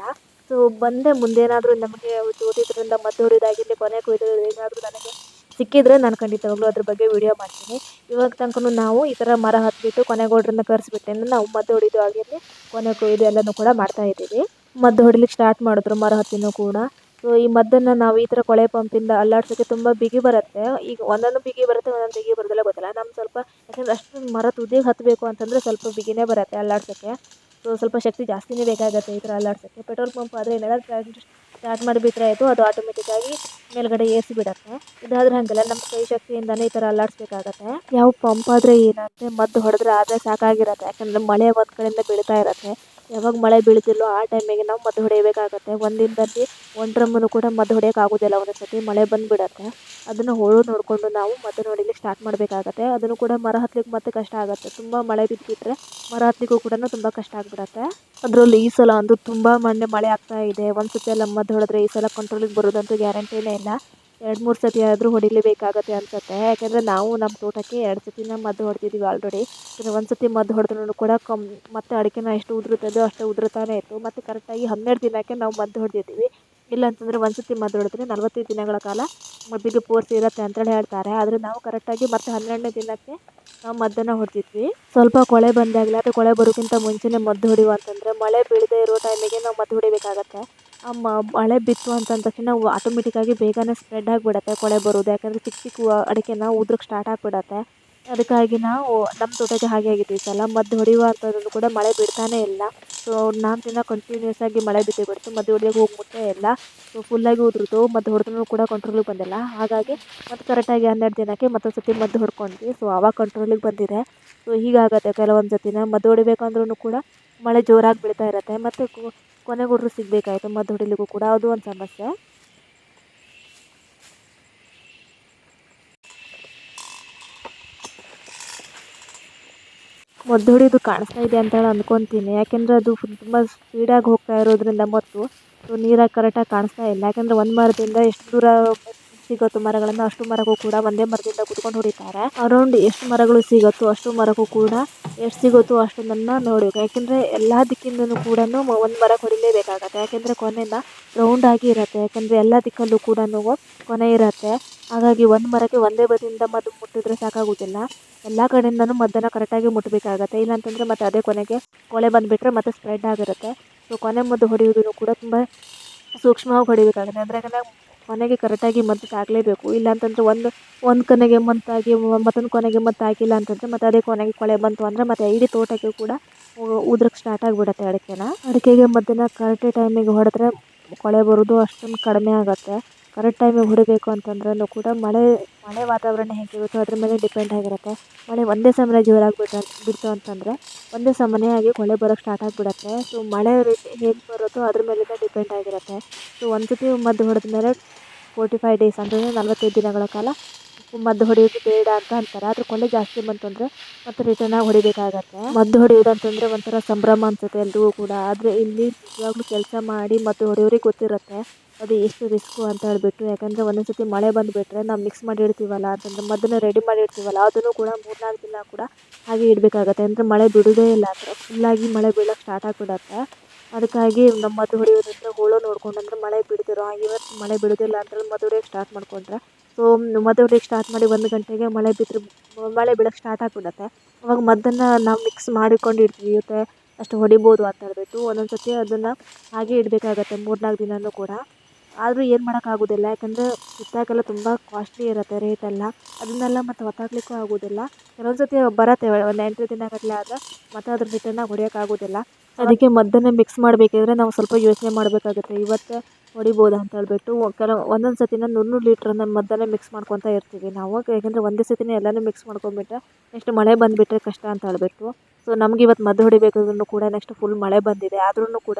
ಸೊ ಬಂದೆ ಮುಂದೇನಾದರೂ ನಮಗೆ ತೋಟಿದ್ರಿಂದ ಮದ್ದು ಹೊಡೆಯೋದಾಗಿರಲಿ ಕೊನೆ ಕೊಯ್ದು ಏನಾದರೂ ನನಗೆ ಸಿಕ್ಕಿದರೆ ನಾನು ಖಂಡಿತವಾಗ್ಲೂ ಅದ್ರ ಬಗ್ಗೆ ವಿಡಿಯೋ ಮಾಡ್ತೀನಿ. ಇವಾಗ ತನಕನೂ ನಾವು ಈ ಥರ ಮರ ಹತ್ತಿಬಿಟ್ಟು ಕೊನೆಗೌಡ್ರನ್ನ ಕರೆಸ್ಬಿಟ್ಟು ನಾವು ಮದ್ದು ಹೊಡಿದು ಆಗಿರಲಿ, ಕೊನೆ ಕೊಯ್ದು ಎಲ್ಲನೂ ಕೂಡ ಮಾಡ್ತಾಯಿದ್ದೀವಿ ಮದ್ದು ಹೊಡಿಲಿಕ್ಕೆ ಸ್ಟಾರ್ಟ್ ಮಾಡಿದ್ರು ಮರ ಹತ್ತಿನೂ ಕೂಡ. ಸೊ ಈ ಮದ್ದನ್ನು ನಾವು ಈ ಥರ ಕೊಳೆ ಪಂಪಿಂದ ಅಲ್ಲಾಡ್ಸೋಕ್ಕೆ ತುಂಬ ಬಿಗಿ ಬರುತ್ತೆ. ಈಗ ಒಂದೊಂದು ಬಿಗಿ ಬರುತ್ತೆ, ಒಂದೊಂದು ಬಿಗಿ ಬರೋದಿಲ್ಲ ಗೊತ್ತಿಲ್ಲ. ನಮ್ಮ ಸ್ವಲ್ಪ, ಯಾಕಂದರೆ ಅಷ್ಟು ಮರ ತುದಿಗೆ ಹತ್ತಬೇಕು ಅಂತಂದರೆ ಸ್ವಲ್ಪ ಬಿಗಿನೇ ಬರುತ್ತೆ ಅಲ್ಲಾಡ್ಸೋಕ್ಕೆ ಸೊ ಸ್ವಲ್ಪ ಶಕ್ತಿ ಜಾಸ್ತಿನೇ ಬೇಕಾಗುತ್ತೆ ಈ ಥರ ಅಲ್ಲಾಡ್ಸೋಕ್ಕೆ ಪೆಟ್ರೋಲ್ ಪಂಪ್ ಆದರೆ ಏನೆಲ್ಲ ಸ್ಟಾರ್ಟ್ ಮಾಡಿಬಿಟ್ರೆ ಆಯಿತು, ಅದು ಆಟೋಮೆಟಿಕ್ಕಾಗಿ ಮೇಲ್ಗಡೆ ಏರಿಸಿ ಬಿಡುತ್ತೆ. ಇದಾದ್ರೆ ಹಾಗಲ್ಲ ನಮ್ಮ ಕೈ ಶಕ್ತಿಯಿಂದನೇ ಈ ಥರ ಅಲ್ಲಾಡಿಸ್ಬೇಕಾಗತ್ತೆ. ಯಾವ ಪಂಪ್ ಆದರೆ ಏನಾಗುತ್ತೆ, ಮದ್ದು ಹೊಡೆದ್ರೆ ಆದರೆ ಸಾಕಾಗಿರುತ್ತೆ. ಯಾಕಂದರೆ ಮಳೆ ಒಂದು ಕಡೆಯಿಂದ ಬೀಳ್ತಾ ಇರುತ್ತೆ. ಯಾವಾಗ ಮಳೆ ಬೀಳ್ತಿಲ್ಲೋ ಆ ಟೈಮಿಗೆ ನಾವು ಮದ್ದು ಹೊಡಿಬೇಕಾಗುತ್ತೆ ಒಂದಿನದಲ್ಲಿ ದಿನದಲ್ಲಿ ಒಂದು ಡ್ರಮ್ಮನ್ನು ಕೂಡ ಮದ್ದು ಹೊಡೆಯಕ್ಕೆ ಆಗೋದಿಲ್ಲ. ಒಂದೊಂದು ಸರ್ತಿ ಮಳೆ ಬಂದುಬಿಡತ್ತೆ. ಅದನ್ನು ಹೋಳು ನೋಡಿಕೊಂಡು ನಾವು ಮದ್ದು ಹೊಡಿಲಿಕ್ಕೆ ಸ್ಟಾರ್ಟ್ ಮಾಡಬೇಕಾಗತ್ತೆ. ಅದನ್ನು ಕೂಡ ಮರ ಹತ್ಲಿಕ್ಕೆ ಮತ್ತೆ ಕಷ್ಟ ಆಗುತ್ತೆ. ತುಂಬ ಮಳೆ ಬಿದ್ದುಬಿಟ್ರೆ ಮರ ಹತ್ತಲಿಕ್ಕೂ ಕೂಡ ತುಂಬ ಕಷ್ಟ ಆಗಿಬಿಡತ್ತೆ. ಅದರಲ್ಲಿ ಈ ಸಲ ಅಂತೂ ತುಂಬ ಮೊನ್ನೆ ಮಳೆ ಆಗ್ತಾ ಇದೆ. ಒಂದು ಸತಿ ಎಲ್ಲ ಮದ್ದು ಹೊಡೆದ್ರೆ ಈ ಸಲ ಕಂಟ್ರೋಲಿಗೆ ಬರೋದಂತೂ ಗ್ಯಾರಂಟಿನೇ ಇಲ್ಲ. ಎರಡು ಮೂರು ಸತಿ ಆದರೂ ಹೊಡಿಲೇಬೇಕಾಗತ್ತೆ ಅನಿಸುತ್ತೆ. ಯಾಕೆಂದರೆ ನಾವು ನಮ್ಮ ತೋಟಕ್ಕೆ ಎರಡು ಸತಿನ ಮದ್ದು ಹೊಡೆದಿದ್ದೀವಿ ಆಲ್ರೆಡಿ ಒಂದು ಸತಿ ಮದ್ದು ಹೊಡೆದ್ರೂ ಕೂಡ ಕಮ್, ಮತ್ತೆ ಅಡಿಕೆನ ಎಷ್ಟು ಉದುರುತ್ತದೋ ಅಷ್ಟು ಉದುರುತ್ತಾನೆ ಇತ್ತು. ಮತ್ತು ಕರೆಕ್ಟಾಗಿ ಹನ್ನೆರಡು ದಿನಕ್ಕೆ ನಾವು ಮದ್ದು ಹೊಡೆದಿದ್ದೀವಿ ಇಲ್ಲ ಅಂತಂದರೆ ಒಂದು ಸತಿ ಮದ್ದು ಹೊಡೆದ್ರೆ ನಲವತ್ತೈದು ದಿನಗಳ ಕಾಲ ಮದ್ದಿಗೆ ಪೋರ್ಸಿ ಇರುತ್ತೆ ಅಂತೇಳಿ ಹೇಳ್ತಾರೆ. ಆದರೆ ನಾವು ಕರೆಕ್ಟಾಗಿ ಮತ್ತೆ ಹನ್ನೆರಡನೇ ದಿನಕ್ಕೆ ನಾವು ಮದ್ದನ್ನು ಹೊಡೆದಿದ್ವಿ. ಸ್ವಲ್ಪ ಕೊಳೆ ಬಂದಾಗಲೇ ಅಥವಾ ಕೊಳೆ ಬರೋಕ್ಕಿಂತ ಮುಂಚೆನೇ ಮದ್ದು ಹೊಡೆಯುವ ಅಂತಂದರೆ ಮಳೆ ಬೀಳದೇ ಇರೋ ಟೈಮಿಗೆ ನಾವು ಮದ್ದು ಹೊಡಿಬೇಕಾಗತ್ತೆ. ಮಳೆ ಬಿತ್ತು ಅಂತಂದ ತಕ್ಷಣ ಆಟೋಮೆಟಿಕ್ಕಾಗಿ ಬೇಗನೆ ಸ್ಪ್ರೆಡ್ ಆಗಿಬಿಡತ್ತೆ ಕೊಳೆ ಬರೋದು ಯಾಕಂದರೆ ಚಿಕ್ಕ ಚಿಕ್ಕ ಅಡಿಕೆನ ಉದ್ರಕ್ಕೆ ಸ್ಟಾರ್ಟ್ ಆಗಿಬಿಡತ್ತೆ. ಅದಕ್ಕಾಗಿ ನಾವು ನಮ್ಮ ತೋಟಕ್ಕೆ ಹಾಗೆ ಆಗಿತ್ತು ಈ ಸಲ. ಮದ್ದು ಹೊಡೆಯುವ ಅಂಥದ್ದು ಕೂಡ ಮಳೆ ಬಿಡ್ತಾನೇ ಇಲ್ಲ. ಸೊ ನಾಲ್ಕು ದಿನ ಕಂಟಿನ್ಯೂಸ್ ಆಗಿ ಮಳೆ ಬಿದ್ದು ಬಿಡ್ತು. ಮದ್ದು ಹೊಡೆಯೋಕೆ ಹೋಗಿ ಮುಟ್ಟೇ ಇಲ್ಲ. ಸೊ ಫುಲ್ಲಾಗಿ ಉದುರಿತು ಮದ್ದು ಹೊಡೆದ್ರೂ ಕೂಡ ಕಂಟ್ರೋಲಿಗೆ ಬಂದಿಲ್ಲ. ಹಾಗಾಗಿ ಮತ್ತು ಕರೆಕ್ಟಾಗಿ ಹನ್ನೆರಡು ದಿನಕ್ಕೆ ಮತ್ತೊಂದು ಸತಿ ಮದ್ದು ಹೊಡ್ಕೊಂಡ್ವಿ. ಸೊ ಆವಾಗ ಕಂಟ್ರೋಲಿಗೆ ಬಂದಿದೆ. ಸೊ ಹೀಗಾಗುತ್ತೆ ಕೆಲವೊಂದು ಸತಿನ ಮದ್ದು ಹೊಡಿಬೇಕಂದ್ರೂ ಕೂಡ ಮಳೆ ಜೋರಾಗಿ ಬೀಳ್ತಾ ಇರುತ್ತೆ. ಮತ್ತು ಕೊನೆಗೂಡ್ರು ಸಿಗಬೇಕಾಯಿತು, ಮದ್ದು ಹೊಡಿಲಿಕ್ಕೂ ಕೂಡ ಅದು ಒಂದು ಸಮಸ್ಯೆ. ಮದ್ದು ಹೊಡಿಯೋದು ಕಾಣಿಸ್ತಾ ಇದೆ ಅಂತ ಹೇಳಿ ಅಂದ್ಕೊತೀನಿ ಯಾಕೆಂದರೆ ಅದು ತುಂಬ ಸ್ಪೀಡಾಗಿ ಹೋಗ್ತಾ ಇರೋದ್ರಿಂದ ಮತ್ತು ನೀರಾಗಿ ಕರೆಕ್ಟಾಗಿ ಕಾಣಿಸ್ತಾ ಇಲ್ಲ. ಯಾಕೆಂದ್ರೆ ಒಂದು ಮರದಿಂದ ಎಷ್ಟು ದೂರ ಸಿಗುತ್ತೋ ಮರಗಳನ್ನು ಅಷ್ಟು ಮರಕ್ಕೂ ಕೂಡ ಒಂದೇ ಮರದಿಂದ ಕುತ್ಕೊಂಡು ಹೊಡಿತಾರೆ ಅರೌಂಡ್ ಎಷ್ಟು ಮರಗಳು ಸಿಗುತ್ತೋ ಅಷ್ಟು ಮರಕ್ಕೂ ಕೂಡ ಎಷ್ಟು ಸಿಗುತ್ತೋ ಅಷ್ಟನ್ನು ನೋಡಬೇಕು. ಯಾಕೆಂದರೆ ಎಲ್ಲ ದಿಕ್ಕಿಂದಲೂ ಕೂಡ ಒಂದು ಮರ ಹೊಡಿಲೇಬೇಕಾಗತ್ತೆ ಯಾಕೆಂದರೆ ರೌಂಡ್ ರೌಂಡಾಗಿ ಇರುತ್ತೆ. ಯಾಕೆಂದರೆ ಎಲ್ಲ ದಿಕ್ಕಲ್ಲೂ ಕೂಡ ಕೊನೆ ಇರುತ್ತೆ. ಹಾಗಾಗಿ ಒಂದು ಮರಕ್ಕೆ ಒಂದೇ ಬದಿಯಿಂದ ಮದ್ದು ಮುಟ್ಟಿದ್ರೆ ಸಾಕಾಗೋದಿಲ್ಲ. ಎಲ್ಲ ಕಡೆಯಿಂದನೂ ಮದ್ದನ್ನು ಕರೆಕ್ಟಾಗಿ ಮುಟ್ಟಬೇಕಾಗತ್ತೆ ಇಲ್ಲಾಂತಂದರೆ ಮತ್ತೆ ಅದೇ ಕೊನೆಗೆ ಕೊಳೆ ಬಂದುಬಿಟ್ರೆ ಮತ್ತೆ ಸ್ಪ್ರೆಡ್ ಆಗಿರುತ್ತೆ. ಸೊ ಕೊನೆ ಮದ್ದು ಹೊಡೆಯುವುದನ್ನು ಕೂಡ ತುಂಬ ಸೂಕ್ಷ್ಮವಾಗಿ ಹೊಡಿಬೇಕಾಗುತ್ತೆ. ಅಂದರೆ ಕೊನೆಗೆ ಕರೆಕ್ಟಾಗಿ ಮದ್ದು ಇಲ್ಲ ಇಲ್ಲಾಂತಂದರೆ ಒಂದು ಒಂದು ಕೊನೆಗೆ ಮದ್ದಾಗಿ, ಮತ್ತೊಂದು ಕೊನೆಗೆ ಮದ್ದು ಹಾಕಿಲ್ಲ ಅಂತಂದರೆ ಮತ್ತು ಅದೇ ಕೊನೆಗೆ ಕೊಳೆ ಬಂತು ಅಂದರೆ ಮತ್ತು ಇಡೀ ತೋಟಕ್ಕೆ ಕೂಡ ಉದ್ರಕ್ಕೆ ಸ್ಟಾರ್ಟ್ ಆಗಿಬಿಡತ್ತೆ ಅಡಿಕೆನ. ಅಡಿಕೆಗೆ ಮದ್ದನ್ನು ಕರೆಕ್ಟ್ ಟೈಮಿಗೆ ಹೊಡೆದ್ರೆ ಕೊಳೆ ಬರೋದು ಅಷ್ಟೊಂದು ಕಡಿಮೆ ಆಗುತ್ತೆ. ಕರೆಕ್ಟ್ ಟೈಮಿಗೆ ಹೊಡಿಬೇಕು ಅಂತಂದ್ರೂ ಕೂಡ ಮಳೆ ಮಳೆ ವಾತಾವರಣ ಹೇಗಿರುತ್ತೋ ಅದ್ರ ಮೇಲೆ ಡಿಪೆಂಡ್ ಆಗಿರುತ್ತೆ. ಮಳೆ ಒಂದೇ ಸಮಯ ಜೋರಾಗಿ ಬಿಟ್ಟು ಬಿಡ್ತು ಅಂತಂದರೆ ಒಂದೇ ಸಮನೆಯಾಗಿ ಕೊಳೆ ಬರೋಕ್ಕೆ ಸ್ಟಾರ್ಟ್ ಆಗಿಬಿಡತ್ತೆ. ಸೊ ಮಳೆ ರೀತಿ ಹೇಗೆ ಬರುತ್ತೋ ಅದ್ರ ಮೇಲೆ ಡಿಪೆಂಡ್ ಆಗಿರುತ್ತೆ. ಸೊ ಒಂದು ಸತಿ ಮದ್ದು ಹೊಡೆದ ಮೇಲೆ ಫೋರ್ಟಿ ಫೈವ್ ಡೇಸ್ ಅಂದರೆ ನಲವತ್ತೈದು ದಿನಗಳ ಕಾಲ ಮದ್ದು ಹೊಡೆಯೋದು ಬೇಡ ಅಂತ ಅಂತಾರೆ. ಆದರೆ ಕೊನೆ ಜಾಸ್ತಿ ಬಂತಂದರೆ ಅಂದರೆ ಮತ್ತೆ ರಿಟರ್ನ್ ಆಗಿ ಹೊಡಿಬೇಕಾಗತ್ತೆ. ಮದ್ದು ಹೊಡೆಯೋದು ಅಂತಂದರೆ ಒಂಥರ ಸಂಭ್ರಮ ಅನ್ಸುತ್ತೆ ಎಲ್ರಿಗೂ ಕೂಡ. ಆದರೆ ಇಲ್ಲಿ ನಿಜವಾಗ್ಲೂ ಕೆಲಸ ಮಾಡಿ ಮದ್ದು ಹೊಡೆಯೋರಿಗೆ ಗೊತ್ತಿರುತ್ತೆ. ಅದು ಎಷ್ಟು ರಿಸ್ಕು ಅಂತ ಹೇಳ್ಬಿಟ್ಟು. ಯಾಕಂದರೆ ಒಂದೊಂದು ಸತಿ ಮಳೆ ಬಂದುಬಿಟ್ರೆ ನಾವು ಮಿಕ್ಸ್ ಮಾಡಿ ಇಡ್ತೀವಲ್ಲ ಅಂತಂದ್ರೆ ಮದ್ದನ್ನು ರೆಡಿ ಮಾಡಿ ಇಡ್ತೀವಲ್ಲ ಅದನ್ನು ಕೂಡ ಮೂರ್ನಾಲ್ಕು ದಿನ ಕೂಡ ಹಾಗೆ ಇಡಬೇಕಾಗತ್ತೆ. ಅಂದರೆ ಮಳೆ ಬಿಡೋದೇ ಇಲ್ಲ. ಥರ ಫುಲ್ಲಾಗಿ ಮಳೆ ಬೀಳೋಕ್ಕೆ ಸ್ಟಾರ್ಟ್ ಆಗಿಬಿಡತ್ತೆ. ಅದಕ್ಕಾಗಿ ನಮ್ಮ ಮದ್ದು ಹೊಡೆಯೋದಂದ್ರೆ ಹುಳು ನೋಡ್ಕೊಂಡು ಅಂದರೆ ಮಳೆ ಬಿಡ್ತಿರೋ ಇವತ್ತು ಮಳೆ ಬಿಡೋದಿಲ್ಲ ಅಂತೇಳಿ ಮದ್ದು ಹೊಡೆಯೋಕೆ ಸ್ಟಾರ್ಟ್ ಮಾಡ್ಕೊಂಡ್ರೆ. ಸೊ ಮದ್ದು ಹೊಡೆಯೋಕೆ ಸ್ಟಾರ್ಟ್ ಮಾಡಿ ಒಂದು ಗಂಟೆಗೆ ಮಳೆ ಬಿದ್ದರೆ ಮಳೆ ಬೀಳೋಕೆ ಸ್ಟಾರ್ಟ್ ಆಗಿಬಿಡತ್ತೆ. ಅವಾಗ ಮದ್ದನ್ನು ನಾವು ಮಿಕ್ಸ್ ಮಾಡಿಕೊಂಡು ಇಡ್ತೀವಿ ಇವತ್ತೆ ಅಷ್ಟು ಹೊಡಿಬೋದು ಅಂತ ಹೇಳ್ಬಿಟ್ಟು ಒಂದೊಂದು ಸರ್ತಿ ಅದನ್ನು ಹಾಗೆ ಇಡಬೇಕಾಗತ್ತೆ ಮೂರ್ನಾಲ್ಕು ದಿನವೂ ಕೂಡ. ಆದರೂ ಏನು ಮಾಡೋಕ್ಕಾಗೋದಿಲ್ಲ ಯಾಕಂದರೆ ಬಿತ್ತಾಕೆಲ್ಲ ತುಂಬ ಕಾಸ್ಟ್ಲಿ ಇರುತ್ತೆ ರೇಟೆಲ್ಲ ಅದನ್ನೆಲ್ಲ ಮತ್ತು ಹೊತ್ತಾಕ್ಲಿಕ್ಕೂ ಆಗೋದಿಲ್ಲ. ಕೆಲವೊಂದು ಸರ್ತಿ ಬರತ್ತೆ, ಒಂದು ಎಂಟು ದಿನಗಟ್ಟಲೆ ಆದರೆ ಮತ್ತು ಅದ್ರ ರಿಟರ್ನಾಗಿ ಹೊಡಿಯೋಕ್ಕಾಗೋದಿಲ್ಲ ಅದಕ್ಕೆ ಮದ್ದನ್ನು ಮಿಕ್ಸ್ ಮಾಡಬೇಕಿದ್ರೆ ನಾವು ಸ್ವಲ್ಪ ಯೋಚನೆ ಮಾಡಬೇಕಾಗುತ್ತೆ. ಇವತ್ತು ಹೊಡಿಬೋದು ಅಂತ ಹೇಳ್ಬಿಟ್ಟು ಕೆಲವು ಒಂದೊಂದು ಸತಿನ ನೂರು ನೂರು ಮದ್ದನ್ನು ಮಿಕ್ಸ್ ಮಾಡ್ಕೊತಾ ಇರ್ತೀವಿ ನಾವು. ಯಾಕಂದರೆ ಒಂದೇ ಸತಿನೇ ಎಲ್ಲನೂ ಮಿಕ್ಸ್ ಮಾಡ್ಕೊಂಬಿಟ್ಟು ನೆಕ್ಸ್ಟ್ ಮಳೆ ಬಂದುಬಿಟ್ರೆ ಕಷ್ಟ ಅಂತ ಹೇಳ್ಬಿಟ್ಟು. ಸೊ ನಮ್ಗೆ ಇವತ್ತು ಮದ್ದು ಹೊಡಿಬೇಕಾದ್ರೂ ಕೂಡ ನೆಕ್ಸ್ಟ್ ಫುಲ್ ಮಳೆ ಬಂದಿದೆ. ಆದ್ರೂ ಕೂಡ,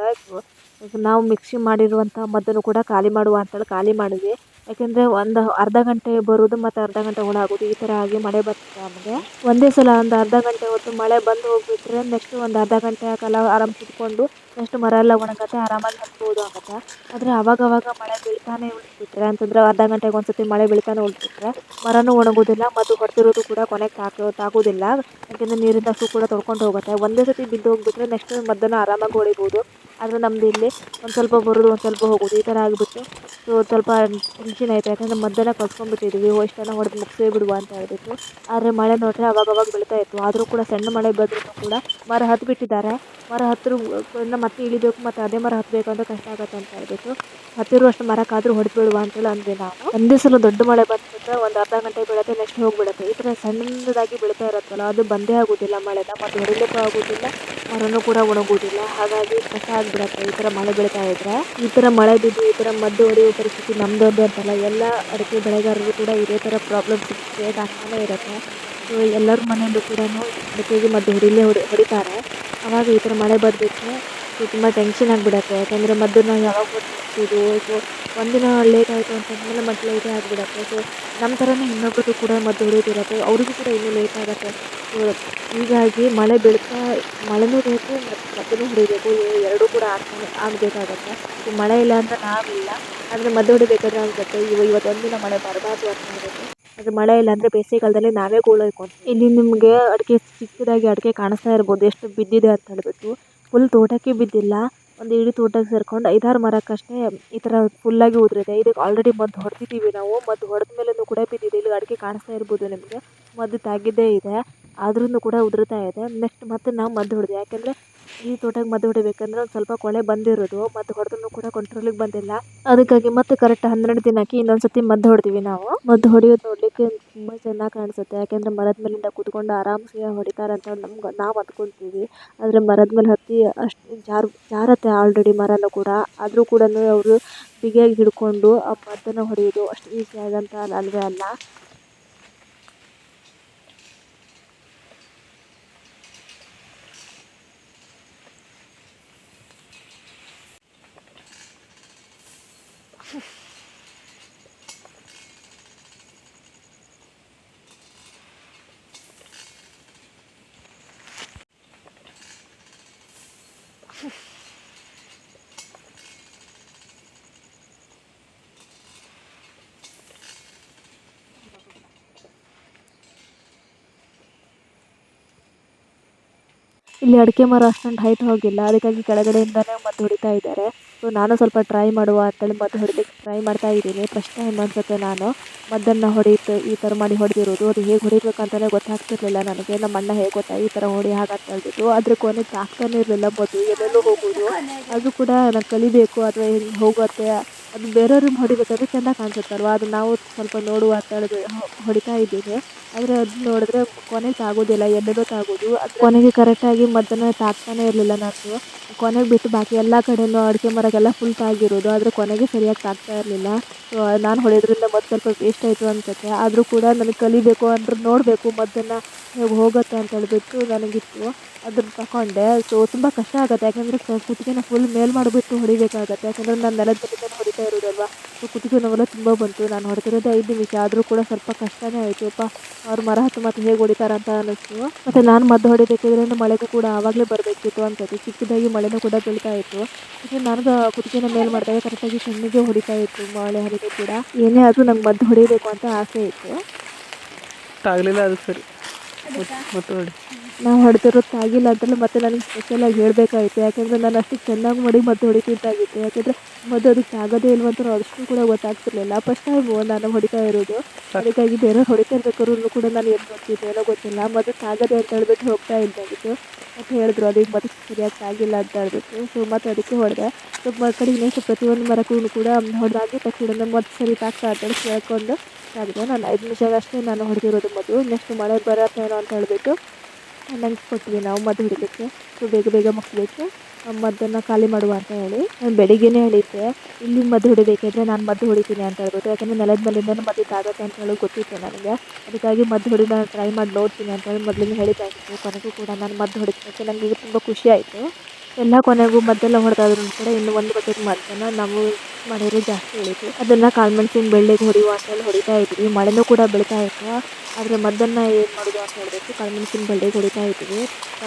ನಾವು ಮಿಕ್ಸಿ ಮಾಡಿರುವಂಥ ಮದ್ದನ್ನು ಕೂಡ ಖಾಲಿ ಮಾಡುವ ಅಂತೇಳಿ ಖಾಲಿ ಮಾಡಿದ್ವಿ. ಯಾಕೆಂದರೆ ಒಂದು ಅರ್ಧ ಗಂಟೆ ಬರೋದು ಮತ್ತು ಅರ್ಧ ಗಂಟೆ ಒಳಾಗೋದು ಈ ಥರ ಆಗಿ ಮಳೆ ಬರ್ತದೆ ನಮಗೆ. ಒಂದೇ ಸಲ ಒಂದು ಅರ್ಧ ಗಂಟೆ ಹೊತ್ತು ಮಳೆ ಬಂದು ಹೋಗ್ಬಿಟ್ರೆ ನೆಕ್ಸ್ಟ್ ಒಂದು ಅರ್ಧ ಗಂಟೆ ಕಾಲ ಆರಾಮ ಕುತ್ಕೊಂಡು ನೆಕ್ಸ್ಟ್ ಮರ ಎಲ್ಲ ಒಣಗತ್ತೆ, ಆರಾಮಾಗಿ ಹತ್ಬೋದು ಆಗುತ್ತೆ. ಆದರೆ ಅವಾಗವಾಗ ಮಳೆ ಬೀಳ್ತಾನೆ ಉಳಿಸ್ಬಿಟ್ರೆ ಅಂತಂದರೆ ಅರ್ಧ ಗಂಟೆಗೆ ಒಂದು ಸತಿ ಮಳೆ ಬೀಳ್ತಾನೆ ಉಳಿಸ್ಬಿಟ್ರೆ ಮರನೂ ಒಣಗೋದಿಲ್ಲ ಮತ್ತು ಹೊಡೆದಿರೋದು ಕೂಡ ಕೊನೆಗೆ ತಾಕೋ ತಾಗೋದಿಲ್ಲ ಯಾಕೆಂದರೆ ನೀರಿಂದ ಹಸು ಕೂಡ ತೊಳ್ಕೊಂಡು ಹೋಗುತ್ತೆ. ಒಂದೇ ಸತಿ ಬಿದ್ದು ಹೋಗ್ಬಿಟ್ರೆ ನೆಕ್ಸ್ಟ್ ಮದ್ದನ್ನು ಆರಾಮಾಗಿ ಹೊಡಿಬೋದು. ಆದರೆ ನಮ್ದು ಇಲ್ಲಿ ಒಂದು ಸ್ವಲ್ಪ ಬರೋದು ಒಂದು ಸ್ವಲ್ಪ ಹೋಗೋದು ಈ ಥರ ಆಗಿಬಿಟ್ಟು, ಸೊ ಸ್ವಲ್ಪ ಟೆನ್ಷನ್ ಆಯಿತು ಯಾಕಂದರೆ ಮದ್ದೆಲ್ಲ ಕಳ್ಸ್ಕೊಂಡ್ಬಿಟ್ಟಿದ್ವಿ. ಇಷ್ಟೆಲ್ಲ ಹೊಡೆದು ಮುಗಿಸೇ ಬಿಡುವ ಅಂತ ಹೇಳ್ಬಿಟ್ಟು ಆದರೆ ಮಳೆ ನೋಡಿದ್ರೆ ಅವಾಗವಾಗ ಬೀಳ್ತಾ ಇತ್ತು. ಆದರೂ ಕೂಡ ಸಣ್ಣ ಮಳೆ ಬಂದರೂ ಕೂಡ ಮರ ಹತ್ತು ಬಿಟ್ಟಿದ್ದಾರೆ ಮರ ಹತ್ತಿರ ಮತ್ತೆ ಇಳಿಬೇಕು ಮತ್ತು ಅದೇ ಮರ ಹತ್ತಬೇಕು ಅಂತ ಕಷ್ಟ ಆಗುತ್ತೆ ಅಂತ ಹೇಳ್ಬಿಟ್ಟು ಹತ್ತಿರುವಷ್ಟು ಮರಕ್ಕಾದರೂ ಹೊಡೆದ್ಬಿಡುವ ಅಂತೇಳಿ ಅಂದ್ವಿ ನಾವು. ಒಂದೇ ಸಲ ದೊಡ್ಡ ಮಳೆ ಬಂದುಬಿಟ್ರೆ ಒಂದು ಅರ್ಧ ಗಂಟೆ ಬೀಳುತ್ತೆ ನೆಕ್ಸ್ಟ್ ಹೋಗ್ಬಿಡುತ್ತೆ. ಈ ಥರ ಸಣ್ಣದಾಗಿ ಬೀಳ್ತಾ ಇರುತ್ತಲ್ಲ, ಅದು ಬಂದೇ ಆಗೋದಿಲ್ಲ ಮಳೆನ. ಮತ್ತು ಹೊಡಿಲಿಕ್ಕೂ ಆಗೋದಿಲ್ಲ, ಮರನೂ ಕೂಡ ಒಣಗೋದಿಲ್ಲ. ಹಾಗಾಗಿ ಕಷ್ಟ ಆಗಿಬಿಡುತ್ತೆ ಈ ಥರ ಮಳೆ ಬೀಳ್ತಾ ಇದ್ರೆ. ಈ ಥರ ಮಳೆ ಬಿದ್ದು ಈ ಥರ ಮದ್ದು ಹೊಡೆಯುವ ಪರಿಸ್ಥಿತಿ ನಮ್ಮದೊಂದೇ ಅಂತಲ್ಲ ಎಲ್ಲ ಅಡಿಕೆ ಬೆಳೆಗಾರರು ಕೂಡ ಇದೇ ಥರ ಪ್ರಾಬ್ಲಮ್ ಕ್ರಿಯೇಟ್ ಆಗ್ತಾನೇ ಇರುತ್ತೆ. ಸೊ ಎಲ್ಲರ ಮನೆಯಲ್ಲೂ ಕೂಡ ಅಡಿಕೆಗೆ ಮದ್ದು ಹೊಡಿಲೇ ಹೊಡಿ, ಹೊಡಿತಾರೆ. ಆವಾಗ ಈ ಥರ ಮಳೆ ಬಂದುಬಿಟ್ರೆ ಸೊ ತುಂಬ ಟೆನ್ಷನ್ ಆಗಿಬಿಡತ್ತೆ. ಯಾಕಂದರೆ ಮದ್ದನ್ನು ಯಾವಾಗ ಮುಗಿಸೋದು ಸೊ ಒಂದಿನ ಲೇಟ್ ಆಯಿತು ಅಂತಂದಮೇಲೆ ಮತ್ತೆ ಲೇಟೇ ಆಗಿಬಿಡತ್ತೆ. ಸೊ ನಮ್ಮ ಥರನೇ ಇನ್ನೊಬ್ರಿಗೂ ಕೂಡ ಮದ್ದು ಹೊಡೆಯೋದಿರುತ್ತೆ ಅವರಿಗೂ ಕೂಡ ಇನ್ನೂ ಲೇಟ್ ಆಗುತ್ತೆ. ಸೊ ಹೀಗಾಗಿ ಮಳೆ ಬೀಳ್ತಾ, ಮಳೆನೂ ಬೇಕು ಮತ್ತು ಮದ್ದನ್ನು ಹೊಡಿಬೇಕು. ಎರಡೂ ಕೂಡ ಆಗ್ತಾನೆ, ಆಗಬೇಕಾಗತ್ತೆ. ಸೊ ಮಳೆ ಇಲ್ಲ ಅಂತ ನಾವಿಲ್ಲ. ಆದರೆ ಮದ್ದು ಹೊಡಿಬೇಕಾದ್ರೆ ಆಗುತ್ತೆ ಇವ ಇವತ್ತು ಒಂದಿನ ಮಳೆ ಬರಬಾರ್ದು ಅಂತ ಇರುತ್ತೆ ಆದರೆ ಮಳೆ ಇಲ್ಲ ಅಂದರೆ ಬೇಸಿಗೆಗಾಲದಲ್ಲಿ ನಾವೇ ಗೋಳೈಕೊಂತೀವಿ ಇಲ್ಲಿ ನಿಮಗೆ ಅಡಿಕೆ ಚಿಕ್ಕದಾಗಿ ಅಡಿಕೆ ಕಾಣಿಸ್ತಾ ಇರ್ಬೋದು. ಎಷ್ಟು ಬಿದ್ದಿದೆ ಅಂತ ಹೇಳ್ಬಿಟ್ಟು. ಫುಲ್ ತೋಟಕ್ಕೆ ಬಿದ್ದಿಲ್ಲ. ಒಂದು ಇಡೀ ತೋಟಕ್ಕೆ ಸೇರ್ಕೊಂಡು ಐದಾರು ಮರಕ್ಕಷ್ಟೇ ಈ ಥರ ಫುಲ್ಲಾಗಿ ಉದುರಿದೆ. ಇದಕ್ಕೆ ಆಲ್ರೆಡಿ ಮದ್ದು ಹೊಡೆದಿದ್ದೀವಿ ನಾವು. ಮದ್ದು ಹೊಡೆದ ಮೇಲೂ ಕೂಡ ಬಿದ್ದಿದೆ. ಇಲ್ಲಿ ಅಡಿಕೆ ಕಾಣಿಸ್ತಾ ಇರ್ಬೋದು ನಿಮಗೆ. ಮದ್ದು ತಾಗಿದ್ದೇ ಇದೆ. ಆದ್ರೂ ಕೂಡ ಉದುರ್ತಾ ಇದೆ. ನೆಕ್ಸ್ಟ್ ಮತ್ತೆ ನಾವು ಮದ್ದು ಹೊಡೆದ್ವಿ ಯಾಕೆಂದರೆ ಈ ತೋಟಕ್ಕೆ ಮದ್ದು ಹೊಡಿಬೇಕಂದ್ರೆ ಒಂದು ಸ್ವಲ್ಪ ಕೊಳೆ ಬಂದಿರೋದು, ಮದ್ದು ಹೊಡೆದ್ರೂ ಕೂಡ ಕಂಟ್ರೋಲಿಗೆ ಬಂದಿಲ್ಲ. ಅದಕ್ಕಾಗಿ ಮತ್ತೆ ಕರೆಕ್ಟ್ ಹನ್ನೆರಡು ದಿನಕ್ಕೆ ಇನ್ನೊಂದು ಸತಿ ಮದ್ದು ಹೊಡಿತೀವಿ ನಾವು. ಮದ್ದು ಹೊಡೆಯೋದು ನೋಡ್ಲಿಕ್ಕೆ ತುಂಬ ಚೆನ್ನಾಗಿ ಕಾಣಿಸುತ್ತೆ. ಯಾಕೆಂದರೆ ಮರದ ಮೇಲಿಂದ ಕೂತ್ಕೊಂಡು ಆರಾಮ್ಸೆ ಹೊಡಿತಾರೆ ಅಂತ ನಮ್ಗೆ, ನಾವು ಅಂದ್ಕೊಳ್ತೀವಿ ಆದರೆ ಮರದ ಮೇಲೆ ಹತ್ತಿ ಅಷ್ಟು ಜಾರ್, ಜಾರತ್ತೆ ಆಲ್ರೆಡಿ ಮರನೂ ಕೂಡ. ಆದರೂ ಕೂಡ ಅವರು ಬಿಗಿಯಾಗಿ ಹಿಡ್ಕೊಂಡು ಆ ಮದ್ದನ್ನು ಹೊಡೆಯೋದು ಅಷ್ಟು ಈಸಿ ಆದಂಥ ಅಲ್ವೇ ಅಲ್ಲ. ಇಲ್ಲಿ ಅಡಿಕೆ ಮರ ಅಷ್ಟೊಂದು ಹೈಟ್ ಹೋಗಿಲ್ಲ. ಅದಕ್ಕಾಗಿ ಕೆಳಗಡೆಯಿಂದನೇ ಮದ್ದು ಹೊಡಿತಾ ಇದ್ದಾರೆ. ಸೊ ನಾನು ಸ್ವಲ್ಪ ಟ್ರೈ ಮಾಡುವ ಅಂತೇಳಿ ಮದ್ದು ಹೊಡಿಲಿಕ್ಕೆ ಟ್ರೈ ಮಾಡ್ತಾ ಇದ್ದೀನಿ. ಫಸ್ಟ್ ಟೈಮ್ ಅನಿಸುತ್ತೆ ನಾನು? ಮದ್ದನ್ನು ಹೊಡೀತು ಈ ಥರ ಮಾಡಿ ಹೊಡೆದಿರೋದು, ಅದು ಹೇಗೆ ಹೊಡಿಬೇಕು ಅಂತಲೇ ಗೊತ್ತಾಗ್ತಿರ್ಲಿಲ್ಲ ನನಗೆ. ನಮ್ಮ ಅಣ್ಣ ಹೇಗೆ ಗೊತ್ತಾ, ಈ ಥರ ಹೊಡಿ ಹಾಗೆ ಅಂತ ಹೇಳ್ಬಿಟ್ಟು. ಆದರೆ ಕೊನೆಗೆ ಆಗ್ತಾನೇ ಇರಲಿಲ್ಲ ಮದ್ದು. ಎಲ್ಲೆಲ್ಲೂ ಹೋಗೋದು ಅದು ಕೂಡ ನಾನು ಕಲಿಬೇಕು ಅಥವಾ ಹಿಂಗೆ ಹೋಗುತ್ತೆ. ಅದು ಬೇರೆಯವ್ರಿಗೆ ಹೊಡಿಬೇಕಾದ್ರೆ ಚೆಂದ ಕಾಣಿಸುತ್ತಲ್ವ? ಅದು ನಾವು ಸ್ವಲ್ಪ ನೋಡುವ ಹೇಳಿದ್ರೆ ಹೊಡಿತಾ ಇದ್ದೀವಿ. ಆದರೆ ಅದು ನೋಡಿದ್ರೆ ಕೊನೆಗೆ ತಾಗೋದಿಲ್ಲ, ಎಲ್ಲೆಲ್ಲೋ ತಾಗೋದು. ಅದು ಕೊನೆಗೆ ಕರೆಕ್ಟಾಗಿ ಮದ್ದನ್ನು ತಾಕ್ತಾನೆ ಇರಲಿಲ್ಲ ನಾನು ಕೊನೆಗೆ ಬಿಟ್ಟು ಬಾಕಿ ಎಲ್ಲ ಕಡೆಯೂ ಅಡಿಕೆ ಮರಗೆಲ್ಲ ಫುಲ್ ತಾಗಿರೋದು. ಆದರೆ ಕೊನೆಗೆ ಸರಿಯಾಗಿ ತಾಗ್ತಾ ಇರಲಿಲ್ಲ. ನಾನು ಹೊಡೆಯೋದ್ರಿಂದ ಮದ್ದು ಸ್ವಲ್ಪ ವೇಸ್ಟ್ ಆಯಿತು ಅನ್ಸುತ್ತೆ. ಆದರೂ ಕೂಡ ನನಗೆ ಕಲಿಬೇಕು ಅಂದ್ರೆ ನೋಡಬೇಕು ಮದ್ದನ್ನು ಹೇಗೆ ಹೋಗುತ್ತೆ ಅಂತ ಹೇಳಿಬಿಟ್ಟು ನನಗಿತ್ತು. ಅದನ್ನು ತಗೊಂಡೆ ಸೊ ತುಂಬ ಕಷ್ಟ ಆಗುತ್ತೆ. ಯಾಕಂದರೆ ಕುತ್ತಿಗೆನ ಫುಲ್ ಮೇಲ್ ಮಾಡಿಬಿಟ್ಟು ಹೊಡಿಬೇಕಾಗತ್ತೆ. ಯಾಕಂದರೆ ನಾನು ನೆಲದ ಮೇಲಿಂದನೇ ಹೊಡಿತಾ ಇರೋದಲ್ವ? ಸೊ ಕುತ್ತಿಗೆ ನೋವೆಲ್ಲ ತುಂಬ ಬಂತು. ನಾನು ಹೊಡೆದಿರೋದು ಐದು ನಿಮಿಷ. ಆದರೂ ಕೂಡ ಸ್ವಲ್ಪ ಕಷ್ಟನೇ ಆಯಿತು. ಅಪ್ಪ ಅವ್ರು ಮರ ಹತ್ತು ಮತ್ತು ಹೇಗೆ ಹೊಡಿತಾರೆ ಅಂತ ಅನ್ನಿಸ್ತು. ಮತ್ತು ನಾನು ಮದ್ದು ಹೊಡಿಬೇಕಿದ್ರೆ ಮಳೆಗೂ ಕೂಡ ಆವಾಗಲೇ ಬರಬೇಕಿತ್ತು ಅನ್ಸುತ್ತೆ. ಚಿಕ್ಕದಾಗಿ ಮಳೆನೂ ಕೂಡ ಬೀಳ್ತಾ ಇತ್ತು. ಮತ್ತು ನಾನು ಕುತ್ತಿಗೆನ ಮೇಲೆ ಮಾಡಿದಾಗ ಕರೆಕ್ಟಾಗಿ ಕಣ್ಣಿಗೆ ಹೊಡಿತಾ ಇತ್ತು ಮಳೆ ಹರಿದು ಕೂಡ. ಏನೇ ಆದರೂ ನಂಗೆ ಮದ್ದು ಹೊಡಿಬೇಕು ಅಂತ ಆಸೆ ಇತ್ತು. ಆಗಲಿಲ್ಲ ಅದು ಸರಿ. ಮತ್ತೆ ನೋಡಿ ನಾವು ಹೊಡೆದಿರೋದು ತಾಗಿಲ್ಲ ಅಂತಲೇ ಮತ್ತೆ ನನಗೆ ಸ್ಪೆಷಲಾಗಿ ಹೇಳಬೇಕಾಗಿತ್ತು. ಯಾಕೆಂದರೆ ನಾನು ಅಷ್ಟು ಚೆನ್ನಾಗಿ ಮಾಡಿ ಮದ್ದು ಹೊಡಿತಿದ್ದಾಗಿತ್ತು. ಯಾಕೆಂದರೆ ಮೊದಲು ಅದಕ್ಕೆ ತಾಗೋದೇ ಇಲ್ವಂತ ಅಷ್ಟು ಕೂಡ ಗೊತ್ತಾಗ್ತಿರಲಿಲ್ಲ. ಫಸ್ಟ್ ಟೈಮು ನಾನು ಹೊಡಿತಾ ಇರೋದು. ಅದಕ್ಕಾಗಿ ಬೇರೆ ಹೊಡಿತಾ ಇರ್ಬೇಕಾದ್ರೂ ಕೂಡ ನಾನು ಏನು ಮಾಡ್ತಿದ್ದೆ ಏನೋ ಗೊತ್ತಿಲ್ಲ. ಮದ್ದು ತಾಗದೆ ಅಂತ ಹೇಳ್ಬಿಟ್ಟು ಹೋಗ್ತಾ ಇದ್ದಾಗಿತ್ತು. ಮತ್ತು ಹೇಳಿದ್ರು ಅದಕ್ಕೆ ಮತ್ತೆ ಸರಿಯಾಗಿ ತಾಗಿಲ್ಲ ಅಂತ ಹೇಳ್ಬಿಟ್ಟು. ಸೊ ಮತ್ತೆ ಅದಕ್ಕೆ ಹೊಡೆದೆ. ಸೊ ಕಡೆಗೆ ನೆಕ್ಸ್ಟ್ ಪ್ರತಿಯೊಂದು ಮರಕ್ಕೂ ಕೂಡ ಹೊಡೆದಾಗಿ ತಕ್ಷಣ ಮತ್ತೆ ಸರಿ ತಾಗ್ತಾ ಅಂತೇಳಿ ಕೇಳ್ಕೊಂಡು ತಾಗಿದೆ. ನಾನು ಐದು ನಿಮಿಷ ಅಷ್ಟೇ ನಾನು ಹೊಡೆದಿರೋದು ಮದ್ದು ನೆಕ್ಸ್ಟ್ ಮಳೆ ಬರತ್ತೇನೋ ಅಂತ ಹೇಳ್ಬಿಟ್ಟು ನಂಗೆ ಕೊಟ್ವಿ ನಾವು ಮದ್ದು ಹೊಡಿಲಿಕ್ಕೆ ಸೊ ಬೇಗ ಬೇಗ ಮುಗಿಸ್ಬೇಕು. ಮದ್ದನ್ನು ಖಾಲಿ ಮಾಡುವ ಅಂತ ಹೇಳಿ. ನಾನು ಬೆಳಿಗ್ಗೆನೇ ಹೇಳಿದ್ದೆ, ಇಲ್ಲಿ ಮದ್ದು ಹೊಡಿಬೇಕಾದ್ರೆ ನಾನು ಮದ್ದು ಹೊಡಿತೀನಿ ಅಂತ ಹೇಳ್ಬಿಟ್ಟು. ಯಾಕಂದರೆ ನೆಲದ ಮೇಲಿಂದನೂ ಮದ್ದು ತಾಗತ್ತೆ ಅಂತ ಹೇಳಿ ಗೊತ್ತಿತ್ತು ನನಗೆ. ಅದಕ್ಕಾಗಿ ಮದ್ದು ಹೊಡಿ ನಾನು ಟ್ರೈ ಮಾಡಿ ನೋಡ್ತೀನಿ ಅಂತ ಹೇಳಿ ಮೊದಲಿಂದ ಹೇಳಿದ್ದಾಗಿತ್ತು ಕೊನೆಗೂ ಕೂಡ ನಾನು ಮದ್ದು ಹೊಡಿದ್ದಕ್ಕೆ ನನಗೆ ತುಂಬ ಖುಷಿ ಆಯಿತು. ಎಲ್ಲ ಕೊನೆಗೂ ಮದ್ದೆಲ್ಲ ಹೊಡೆದಾದ್ರೂ ಕೂಡ ಇನ್ನು ಒಂದು ಬಕೆಟ್ ಮದ್ದನ್ನು ನಾವು ಮಾಡಿರೋ ಜಾಸ್ತಿ ಉಳಿತು ಅದನ್ನು ಕಾಳುಮೆಣ್ಸಿನ ಬೆಳ್ಳಿಗೆ ಹೊಡೆಯುವ ಅಂತ ಹೇಳಿ ಹೊಡಿತಾ ಇದ್ವಿ. ಮಳೆನೂ ಕೂಡ ಬೀಳ್ತಾ ಇತ್ತು. ಆದರೆ ಮದ್ದನ್ನು ಏನು ಮಾಡೋದು ಅಂತ ಹೇಳಬೇಕು. ಕಾಳುಮೆಣ್ಸಿನ ಬೆಳ್ಳಿಗೆ ಹೊಡಿತಾ ಇದ್ವಿ.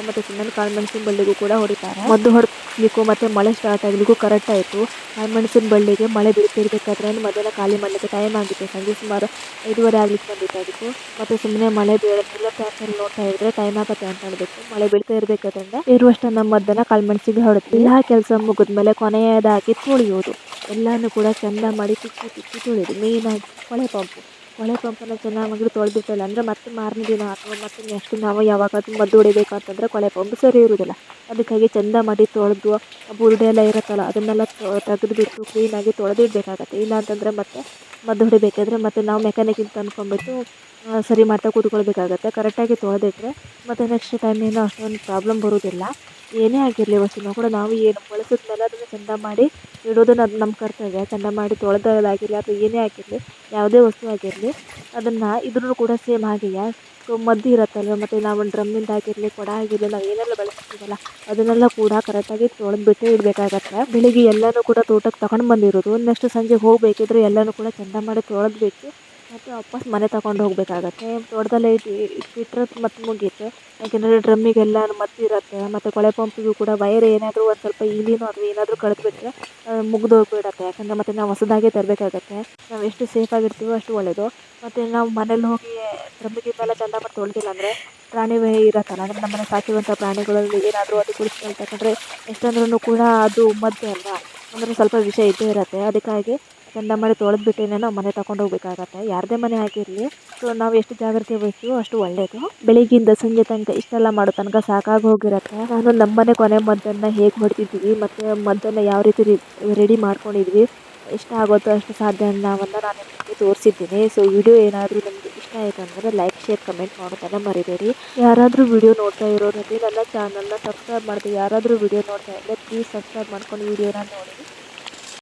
ಮತ್ತು ಸುಮ್ಮನೆ ಕಾಳುಮೆಣ್ಸಿನ ಬಳ್ಳಿಗೂ ಕೂಡ ಹೊಡಿತಾರೆ. ಮದ್ದು ಹೊಡ್ಲಿಕ್ಕೂ ಮತ್ತು ಮಳೆ ಸ್ಟಾರ್ಟ್ ಆಗಲಿಕ್ಕೂ ಕರೆಕ್ಟ್ ಆಯಿತು. ಕಾಳುಮೆಣ್ಸಿನ ಬಳ್ಳಿಗೆ ಮಳೆ ಬೀಳ್ತಿರ್ಬೇಕಾದ್ರೆ ಮೊದಲ ಖಾಲಿ ಮಾಡಲಿಕ್ಕೆ ಟೈಮ್ ಆಗಿತ್ತು. ಸಂಜೆ ಸುಮಾರು ಐದುವರೆ ಆಗ್ಲಿಕ್ಕೆ ಬಂದಿದ್ದಾಗಿತ್ತು ಮತ್ತು ಸುಮ್ಮನೆ ಮಳೆ ಬೀಳೋದಿಲ್ಲ ಪ್ಯಾಕಲ್ಲಿ ನೋಡ್ತಾ ಇದ್ರೆ ಟೈಮ್ ಆಗುತ್ತೆ ಅಂತ ಹೇಳಬೇಕು ಮಳೆ ಬೀಳ್ತಾ ಇರಬೇಕಾದ್ರಿಂದ ಇರುವಷ್ಟು ನಮ್ಮ ಮದ್ದನ್ನು ಕಾಳುಮೆಣ್ಸಿಗೆ ಹೊಡೆದು ಎಲ್ಲ ಕೆಲಸ ಮುಗಿದ್ಮೇಲೆ ಕೊನೆಯದಾಗಿ ತುಳಿಯೋದು. ಎಲ್ಲನೂ ಕೂಡ ಚಂದ ಮಾಡಿ ತಿಕ್ಕಿ ತಿಕ್ಕಿ ತುಳಿಯೋದು ಮೇಯ್ನಾಗಿ ಕೊಳೆ ಪಂಪು. ಕೊಳೆ ಪಂಪನ್ನು ಚೆನ್ನಾಗಿ ತೊಳೆದಿಟ್ಟಲ್ಲ ಅಂದರೆ ಮತ್ತೆ ಮಾರನೇ ದಿನ ಅಥವಾ ಮತ್ತೆ ನೆಕ್ಸ್ಟ್ ನಾವು ಯಾವಾಗಾದ್ರೂ ಮದ್ದು ಹೊಡಿಬೇಕು ಅಂತಂದರೆ ಕೊಳೆ ಪಂಪ್ ಸರಿ ಇರೋದಿಲ್ಲ. ಅದಕ್ಕಾಗಿ ಚೆಂದ ಮಾಡಿ ತೊಳೆದು ಬುರುಡೆ ಎಲ್ಲ ಇರುತ್ತಲ್ಲ, ಅದನ್ನೆಲ್ಲ ತೆಗೆದುಬಿಟ್ಟು ಕ್ಲೀನಾಗಿ ತೊಳೆದಿಡಬೇಕಾಗತ್ತೆ. ಇಲ್ಲ ಅಂತಂದರೆ ಮತ್ತೆ ಮದ್ದು ಹೊಡಿಬೇಕಾದ್ರೆ ಮತ್ತೆ ನಾವು ಮೆಕ್ಯಾನಿಕಿಗೆ ತಂದ್ಕೊಂಡ್ಬಿಟ್ಟು ಸರಿ ಮಾಡ್ತಾ ಕೂತ್ಕೊಳ್ಬೇಕಾಗತ್ತೆ. ಕರೆಕ್ಟಾಗಿ ತೊಳೆದಿಟ್ರೆ ಮತ್ತು ನೆಕ್ಸ್ಟ್ ಟೈಮ್ ಏನೋ ಅಷ್ಟೊಂದು ಪ್ರಾಬ್ಲಮ್ ಬರೋದಿಲ್ಲ. ಏನೇ ಆಗಿರಲಿ ವಸ್ತುನ ಕೂಡ ನಾವು ಏನು ಬಳಸಿದ್ಮೇಲೆ ಅದನ್ನು ಚಂದ ಮಾಡಿ ಇಡೋದನ್ನು ಅದು ನಮ್ಮ ಕರ್ತವ್ಯ. ಚೆಂದ ಮಾಡಿ ತೊಳೆದಾಗಿರಲಿ ಅಥವಾ ಏನೇ ಆಗಿರಲಿ, ಯಾವುದೇ ವಸ್ತು ಆಗಿರಲಿ, ಅದನ್ನು ಇದ್ರೂ ಕೂಡ ಸೇಮ್ ಹಾಗೆಯೇ. ಸೊ ಮದ್ದು ಇರುತ್ತಲ್ಲ ಮತ್ತು ನಾವು ಡ್ರಮ್ಮಿಂದ ಆಗಿರಲಿ, ಕೊಡ ಆಗಿರಲಿ, ನಾವು ಏನೆಲ್ಲ ಬಳಸ್ತೀವಲ್ಲ, ಅದನ್ನೆಲ್ಲ ಕೂಡ ಕರೆಕ್ಟಾಗಿ ತೊಳೆದ್ಬಿಟ್ಟು ಇಡಬೇಕಾಗತ್ತೆ. ಬೆಳಿಗ್ಗೆ ಎಲ್ಲನೂ ಕೂಡ ತೋಟಕ್ಕೆ ತಗೊಂಡು ಬಂದಿರೋದು. ನೆಕ್ಸ್ಟ್ ಸಂಜೆ ಹೋಗಬೇಕಿದ್ರೆ ಎಲ್ಲನೂ ಕೂಡ ಚಂದ ಮಾಡಿ ತೊಳೆದ್ಬಿಟ್ಟು ಮತ್ತು ವಾಪಸ್ ಮನೆ ತಗೊಂಡು ಹೋಗಬೇಕಾಗತ್ತೆ. ತೋಟದಲ್ಲೇ ಇಟ್ಟು ಇಟ್ಬಿಟ್ರೆ ಮತ್ತೆ ಮುಗೀತು. ಯಾಕೆಂದರೆ ಡ್ರಮ್ಮಿಗೆಲ್ಲ ಮದ್ದು ಇರುತ್ತೆ. ಮತ್ತು ಕೊಳೆ ಪಂಪಿಗೂ ಕೂಡ ವೈರ್ ಏನಾದರೂ ಒಂದು ಸ್ವಲ್ಪ ಇಲಿನೋ ಅಥವಾ ಏನಾದರೂ ಕಳೆದ್ಬಿಟ್ರೆ ಮುಗ್ದು ಹೋಗ್ಬಿಡತ್ತೆ. ಯಾಕಂದರೆ ಮತ್ತೆ ನಾವು ಹೊಸದಾಗೆ ತರಬೇಕಾಗತ್ತೆ. ನಾವು ಎಷ್ಟು ಸೇಫಾಗಿರ್ತೀವೋ ಅಷ್ಟು ಒಳ್ಳೆಯದು ಮತ್ತು ನಾವು ಮನೇಲಿ ಹೋಗಿ ಡ್ರಮ್ಮಿಗೆ ಮೇಲೆ ಚಂದ ಮಾಡಿ ತೊಳೆದಿಲ್ಲ ಅಂದರೆ ಪ್ರಾಣಿ ಇರತ್ತಲ್ಲ. ಅಂದರೆ ನಮ್ಮನೆ ಸಾಕಿರುವಂಥ ಪ್ರಾಣಿಗಳಲ್ಲಿ ಏನಾದರೂ ಅದು ಕುಡಿಸ್ಕೊಳ್ತಕ್ಕಂದ್ರೆ ಎಷ್ಟಂದ್ರೂ ಕೂಡ ಅದು ಮದ್ದೆ ಅಲ್ವಾ? ಅಂದರೆ ಸ್ವಲ್ಪ ವಿಷಯ ಇದ್ದೇ ಇರುತ್ತೆ. ಅದಕ್ಕಾಗಿ ಚೆಂದ ಮಾಡಿ ತೊಳೆದು ಬಿಟ್ಟೇನೆ ನಾವು ಮನೆ ತಗೊಂಡು ಹೋಗ್ಬೇಕಾಗತ್ತೆ. ಯಾರದೇ ಮನೆ ಆಗಿರಲಿ ಸೊ ನಾವು ಎಷ್ಟು ಜಾಗ್ರತೆ ವಹಿಸ್ತೀವೋ ಅಷ್ಟು ಒಳ್ಳೆಯದು ಬೆಳಿಗ್ಗೆಯಿಂದ ಸಂಜೆ ತನಕ ಇಷ್ಟೆಲ್ಲ ಮಾಡೋ ತನಕ ಸಾಕಾಗಿ ಹೋಗಿರತ್ತೆ. ನಾನು ನಮ್ಮ ಮನೆ ಕೊನೆ ಮದ್ದನ್ನು ಹೇಗೆ ಹೊಡ್ತಿದ್ವಿ ಮತ್ತು ಮದ್ದನ್ನು ಯಾವ ರೀತಿ ರೆಡಿ ಮಾಡ್ಕೊಂಡಿದ್ವಿ ಇಷ್ಟ ಆಗುತ್ತೋ ಅಷ್ಟು ಸಾಧ್ಯ ಅನ್ನೋವನ್ನು ನಾನು ನಿಮಗೆ ತೋರಿಸಿದ್ದೀನಿ. ಸೊ ವಿಡಿಯೋ ಏನಾದರೂ ನಿಮಗೆ ಇಷ್ಟ ಆಯಿತು ಅಂದರೆ ಲೈಕ್ ಶೇರ್ ಕಮೆಂಟ್ ಮಾಡೋದನ್ನು ಮರಿಬೇಡಿ. ಯಾರಾದರೂ ವಿಡಿಯೋ ನೋಡ್ತಾ ಇರೋರಲ್ಲಿ ನನ್ನ ಚಾನಲ್ನ ಸಬ್ಸ್ಕ್ರೈಬ್ ಮಾಡಿದೆ ಯಾರಾದರೂ ವಿಡಿಯೋ ನೋಡ್ತಾ ಇದ್ದರೆ ಪ್ಲೀಸ್ ಸಬ್ಸ್ಕ್ರೈಬ್ ಮಾಡ್ಕೊಂಡು ವಿಡಿಯೋನ ನೋಡಿ.